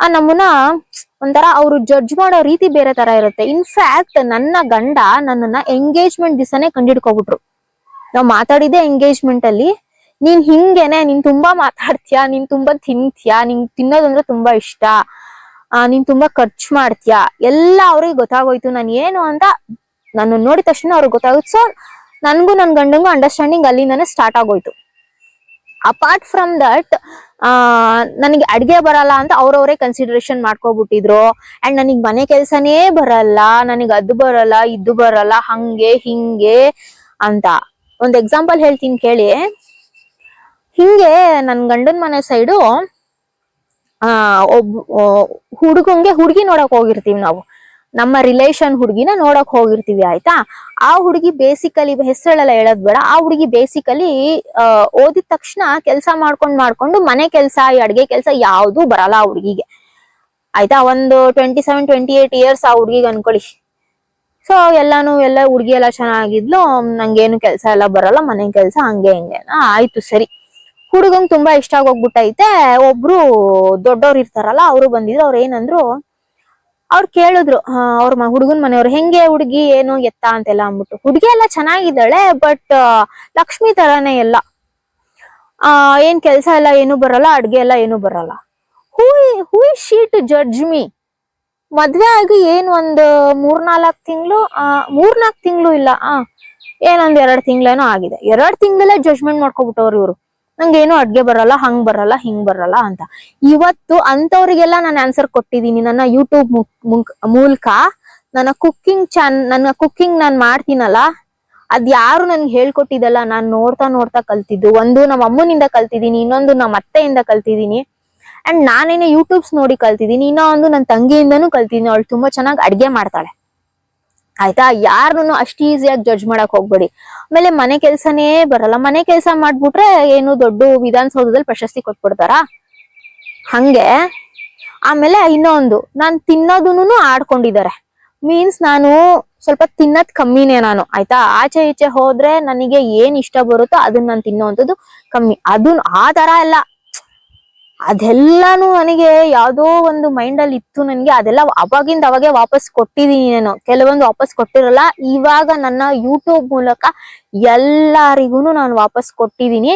ಆ, ನಮ್ಮನ್ನ ಒಂಥರ ಅವ್ರು ಜಡ್ಜ್ ಮಾಡೋ ರೀತಿ ಬೇರೆ ತರ ಇರುತ್ತೆ. ಇನ್ಫ್ಯಾಕ್ಟ್ ನನ್ನ ಗಂಡ ನನ್ನನ್ನ ಎಂಗೇಜ್ಮೆಂಟ್ ದಿವಸನೇ ಕಂಡಿಡ್ಕೊಬಿಟ್ರು ನಾವ್ ಮಾತಾಡಿದ್ದೆ ಎಂಗೇಜ್ಮೆಂಟ್ ಅಲ್ಲಿ, ನೀನ್ ಹಿಂಗೇನೆ, ನೀನ್ ತುಂಬಾ ಮಾತಾಡ್ತೀಯ, ನೀನ್ ತುಂಬಾ ತಿಂತೀಯ, ನಿಂಗ್ ತಿನ್ನೋದಂದ್ರೆ ತುಂಬಾ ಇಷ್ಟ, ಆ, ನೀನ್ ತುಂಬಾ ಖರ್ಚು ಮಾಡ್ತೀಯ, ಎಲ್ಲ ಅವ್ರಿಗೆ ಗೊತ್ತಾಗೋಯ್ತು, ನಾನು ಏನು ಅಂತ ನನ್ನ ನೋಡಿದ ತಕ್ಷಣ ಅವ್ರಿಗೆ ಗೊತ್ತಾಗುತ್ತೆ ಸೊ ನನ್ಗೂ ನನ್ ಗಂಡಂಗೂ ಅಂಡರ್ಸ್ಟ್ಯಾಂಡಿಂಗ್ ಅಲ್ಲಿಂದಾನೆ ಸ್ಟಾರ್ಟ್ ಆಗೋಯ್ತು. ಅಪಾರ್ಟ್ ಫ್ರಮ್ ದಟ್ ಆ, ನನಗೆ ಅಡ್ಗೆ ಬರಲ್ಲ ಅಂತ ಅವ್ರವ್ರೇ ಕನ್ಸಿಡರೇಷನ್ ಮಾಡ್ಕೊಬಿಟ್ಟಿದ್ರು. ಅಂಡ್ ನನಗ್ ಮನೆ ಕೆಲ್ಸನೇ ಬರಲ್ಲ, ನನಗ್ ಅದು ಬರಲ್ಲ, ಇದು ಬರಲ್ಲ, ಹಂಗೆ, ಹಿಂಗೆ ಅಂತ. ಒಂದ್ ಎಕ್ಸಾಂಪಲ್ ಹೇಳ್ತೀನಿ ಕೇಳಿ. ಹಿಂಗೆ ನನ್ ಗಂಡನ್ ಮನೆ ಸೈಡು ಆ, ಒಬ್ ಹುಡುಗಂಗೆ ಹುಡುಗಿ ನೋಡಕ್ ಹೋಗಿರ್ತೀವಿ ನಾವು. ನಮ್ಮ ರಿಲೇಶನ್ ಹುಡುಗಿನ ನೋಡಕ್ ಹೋಗಿರ್ತೀವಿ, ಆಯ್ತಾ? ಆ ಹುಡುಗಿ ಬೇಸಿಕಲಿ ಹೆಸರೆಲ್ಲ ಹೇಳದ್ ಬೇಡ. ಆ ಹುಡುಗಿ ಬೇಸಿಕಲಿ ಓದಿದ ತಕ್ಷಣ ಕೆಲಸ ಮಾಡ್ಕೊಂಡ್ ಮಾಡ್ಕೊಂಡು ಮನೆ ಕೆಲಸ, ಈ ಅಡ್ಗೆ ಕೆಲಸ ಯಾವ್ದು ಬರಲ್ಲ ಆ ಹುಡುಗಿಗೆ. ಆಯ್ತಾ? ಒಂದು twenty seven twenty eight years ಆ ಹುಡುಗಿಗೆ ಅನ್ಕೊಳ್ಳಿ. ಸೊ ಎಲ್ಲಾನು ಎಲ್ಲ ಹುಡುಗಿ ಎಲ್ಲ ಚೆನ್ನಾಗಿದ್ಲು ನಂಗೇನು ಕೆಲಸ ಎಲ್ಲ ಬರಲ್ಲ, ಮನೆ ಕೆಲಸ ಹಂಗೆ ಹಿಂಗೆ ಆಯ್ತು ಸರಿ. ಹುಡುಗಂಗ್ ತುಂಬಾ ಇಷ್ಟ ಆಗೋಗ್ಬಿಟ್ಟೈತೆ, ಒಬ್ರು ದೊಡ್ಡವ್ರು ಇರ್ತಾರಲ್ಲ, ಅವರು ಬಂದಿದ್ರು, ಅವ್ರು ಏನಂದ್ರು, ಅವ್ರು ಕೇಳಿದ್ರು ಅವ್ರ ಹುಡುಗನ್ ಮನೆಯವ್ರು, ಹೆಂಗೆ ಹುಡುಗಿ, ಏನು ಎತ್ತ ಅಂತೆಲ್ಲ ಅಂದ್ಬಿಟ್ಟು. ಹುಡುಗಿ ಎಲ್ಲ ಚೆನ್ನಾಗಿದ್ದಾಳೆ, ಬಟ್ ಲಕ್ಷ್ಮಿ ತರಾನೇ ಎಲ್ಲ ಆ, ಏನ್ ಕೆಲ್ಸ ಎಲ್ಲ ಏನು ಬರಲ್ಲ, ಅಡ್ಗೆ ಎಲ್ಲ ಏನು ಬರಲ್ಲ. Who who sheet judge me ಮದ್ವೆ ಆಗಿ ಏನ್ ಒಂದ್ ಮೂರ್ನಾಲ್ಕ್ ತಿಂಗಳು, ಆ, ಮೂರ್ನಾಲ್ಕ್ ತಿಂಗಳು ಇಲ್ಲ, ಆ, ಏನೊಂದ್ ಎರಡ್ ತಿಂಗಳೇನೋ ಆಗಿದೆ. ಎರಡ್ ತಿಂಗಳಲ್ಲೇ ಜಜ್ಮೆಂಟ್ ಮಾಡ್ಕೊಬಿಟ್ಟವ್ರು ಇವ್ರು. ನಂಗೇನು ಅಡ್ಗೆ ಬರಲ್ಲ, ಹಂಗ್ ಬರಲ್ಲ, ಹಿಂಗ್ ಬರಲ್ಲ ಅಂತ. ಇವತ್ತು ಅಂತವ್ರಿಗೆಲ್ಲ ನಾನು ಆನ್ಸರ್ ಕೊಟ್ಟಿದ್ದೀನಿ. ನನ್ನ ಯೂಟ್ಯೂಬ್ ಮೂಲಕ. ನನ್ನ ಕುಕ್ಕಿಂಗ್ ಚಾನ್ ನನ್ನ ಕುಕ್ಕಿಂಗ್ ನಾನ್ ಮಾಡ್ತೀನಲ್ಲ, ಅದ್ ಯಾರು ನನ್ಗೆ ಹೇಳ್ಕೊಟ್ಟಿದ್ದಲ್ಲ, ನಾನ್ ನೋಡ್ತಾ ನೋಡ್ತಾ ಕಲ್ತಿದ್ದು. ಒಂದು ನಮ್ಮ ಅಮ್ಮನಿಂದ ಕಲ್ತಿದ್ದೀನಿ, ಇನ್ನೊಂದು ನಮ್ಮ ಅತ್ತೆಯಿಂದ ಕಲ್ತಿದ್ದೀನಿ. ಅಂಡ್ ನಾನೇನೆ ಯೂಟ್ಯೂಬ್ಸ್ ನೋಡಿ ಕಲ್ತಿದ್ದೀನಿ. ಇನ್ನೂ ಒಂದು ನನ್ನ ತಂಗಿಯಿಂದನೂ ಕಲ್ತಿದ್ದೀನಿ. ಅವಳು ತುಂಬಾ ಚೆನ್ನಾಗಿ ಅಡ್ಗೆ ಮಾಡ್ತಾಳೆ. ಆಯ್ತಾ? ಯಾರನ್ನು ಅಷ್ಟು ಈಸಿಯಾಗಿ ಜಡ್ಜ್ ಮಾಡಕ್ ಹೋಗ್ಬೇಡಿ. ಆಮೇಲೆ ಮನೆ ಕೆಲ್ಸನೇ ಬರಲ್ಲ. ಮನೆ ಕೆಲಸ ಮಾಡ್ಬಿಟ್ರೆ ಏನು ದೊಡ್ಡ ವಿಧಾನಸೌಧದಲ್ಲಿ ಪ್ರಶಸ್ತಿ ಕೊಟ್ಬಿಡ್ತಾರ? ಹಂಗೆ. ಆಮೇಲೆ ಇನ್ನೊಂದು. ನಾನ್ ತಿನ್ನೋದನ್ನು ಆಡ್ಕೊಂಡಿದ್ದಾರೆ. ಮೀನ್ಸ್ ನಾನು ಸ್ವಲ್ಪ ತಿನ್ನೋದ್ ಕಮ್ಮಿನೇ ನಾನು. ಆಯ್ತಾ? ಆಚೆ ಈಚೆ ಹೋದ್ರೆ ನನಗೆ ಏನ್ ಇಷ್ಟ ಬರುತ್ತೋ ಅದನ್ನ ನಾನು ತಿನ್ನೋವಂಥದ್ದು ಕಮ್ಮಿ. ಅದನ್ನ ಆ ತರ ಎಲ್ಲ ಅದೆಲ್ಲಾನು ನನಗೆ ಯಾವುದೋ ಒಂದು ಮೈಂಡ್ ಅಲ್ಲಿ ಇತ್ತು ನನಗೆ. ಅದೆಲ್ಲ ಅವಾಗಿಂದ ಅವಾಗೆ ವಾಪಸ್ ಕೊಟ್ಟಿದೀನಿ ನಾನು. ಕೆಲವೊಂದು ವಾಪಸ್ ಕೊಟ್ಟಿರಲ್ಲ. ಇವಾಗ ನನ್ನ ಯೂಟ್ಯೂಬ್ ಮೂಲಕ ಎಲ್ಲರಿಗೂ ನಾನು ವಾಪಸ್ ಕೊಟ್ಟಿದೀನಿ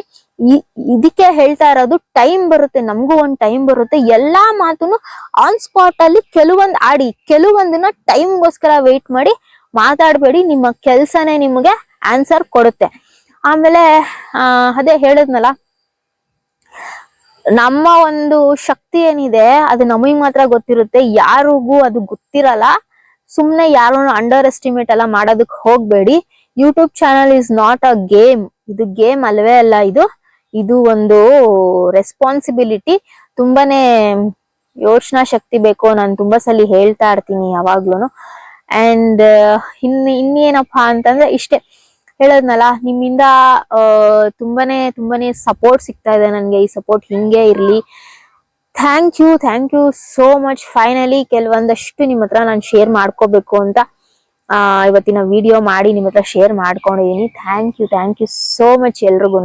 ಈ- ಇದಕ್ಕೆ ಹೇಳ್ತಾ ಇರೋದು ಟೈಮ್ ಬರುತ್ತೆ, ನಮಗೂ ಒಂದು ಟೈಮ್ ಬರುತ್ತೆ. ಎಲ್ಲಾ ಮಾತನ್ನು ಆನ್ ಸ್ಪಾಟ್ ಅಲ್ಲಿ ಕೆಲವೊಂದ್ ಆಡಿ, ಕೆಲವೊಂದನ್ನ ಟೈಮ್ಗೋಸ್ಕರ ವೆಯ್ಟ್ ಮಾಡಿ ಮಾತಾಡಬೇಡಿ. ನಿಮ್ಮ ಕೆಲ್ಸನೇ ನಿಮಗೆ ಆನ್ಸರ್ ಕೊಡುತ್ತೆ. ಆಮೇಲೆ ಅದೇ ಹೇಳಿದ್ನಲ್ಲ ನಮ್ಮ ಒಂದು ಶಕ್ತಿ ಏನಿದೆ, ಅದು ನಮಗ್ ಮಾತ್ರ ಗೊತ್ತಿರುತ್ತೆ, ಯಾರಿಗೂ ಅದು ಗೊತ್ತಿರಲ್ಲ. ಸುಮ್ನೆ ಯಾರು ಅಂಡರ್ ಎಸ್ಟಿಮೇಟ್ ಎಲ್ಲ ಮಾಡೋದಕ್ ಹೋಗ್ಬೇಡಿ. YouTube channel is not a game ಇದು ಗೇಮ್ ಅಲ್ವೇ ಅಲ್ಲ ಇದು. ಇದು ಒಂದು ರೆಸ್ಪಾನ್ಸಿಬಿಲಿಟಿ ತುಂಬಾನೇ ಯೋಚನಾ ಶಕ್ತಿ ಬೇಕು. ನಾನು ತುಂಬಾ ಸಲ ಹೇಳ್ತಾ ಇರ್ತೀನಿ ಯಾವಾಗ್ಲೂ ಅಂಡ್ ಇನ್, ಇನ್ನೇನಪ್ಪಾ ಅಂತಂದ್ರೆ ಇಷ್ಟೇ. ಹೇಳದ್ನಲ್ಲ, ನಿಮ್ಮಿಂದ ತುಂಬಾನೇ ತುಂಬಾನೇ ಸಪೋರ್ಟ್ ಸಿಗ್ತಾ ಇದೆ ನನಗೆ, ಈ ಸಪೋರ್ಟ್ ಹಿಂಗೆ ಇರ್ಲಿ. Thank you thank you so much finally ಕೆಲವೊಂದಷ್ಟು ನಿಮ್ಮ ಹತ್ರ ನಾನು ಶೇರ್ ಮಾಡ್ಕೋಬೇಕು ಅಂತ, ಆ, ಇವತ್ತಿನ ವಿಡಿಯೋ ಮಾಡಿ ನಿಮ್ಮ ಹತ್ರ ಶೇರ್ ಮಾಡ್ಕೊಂಡಿದ್ದೀನಿ thank you thank you so much ಎಲ್ರಿಗೂ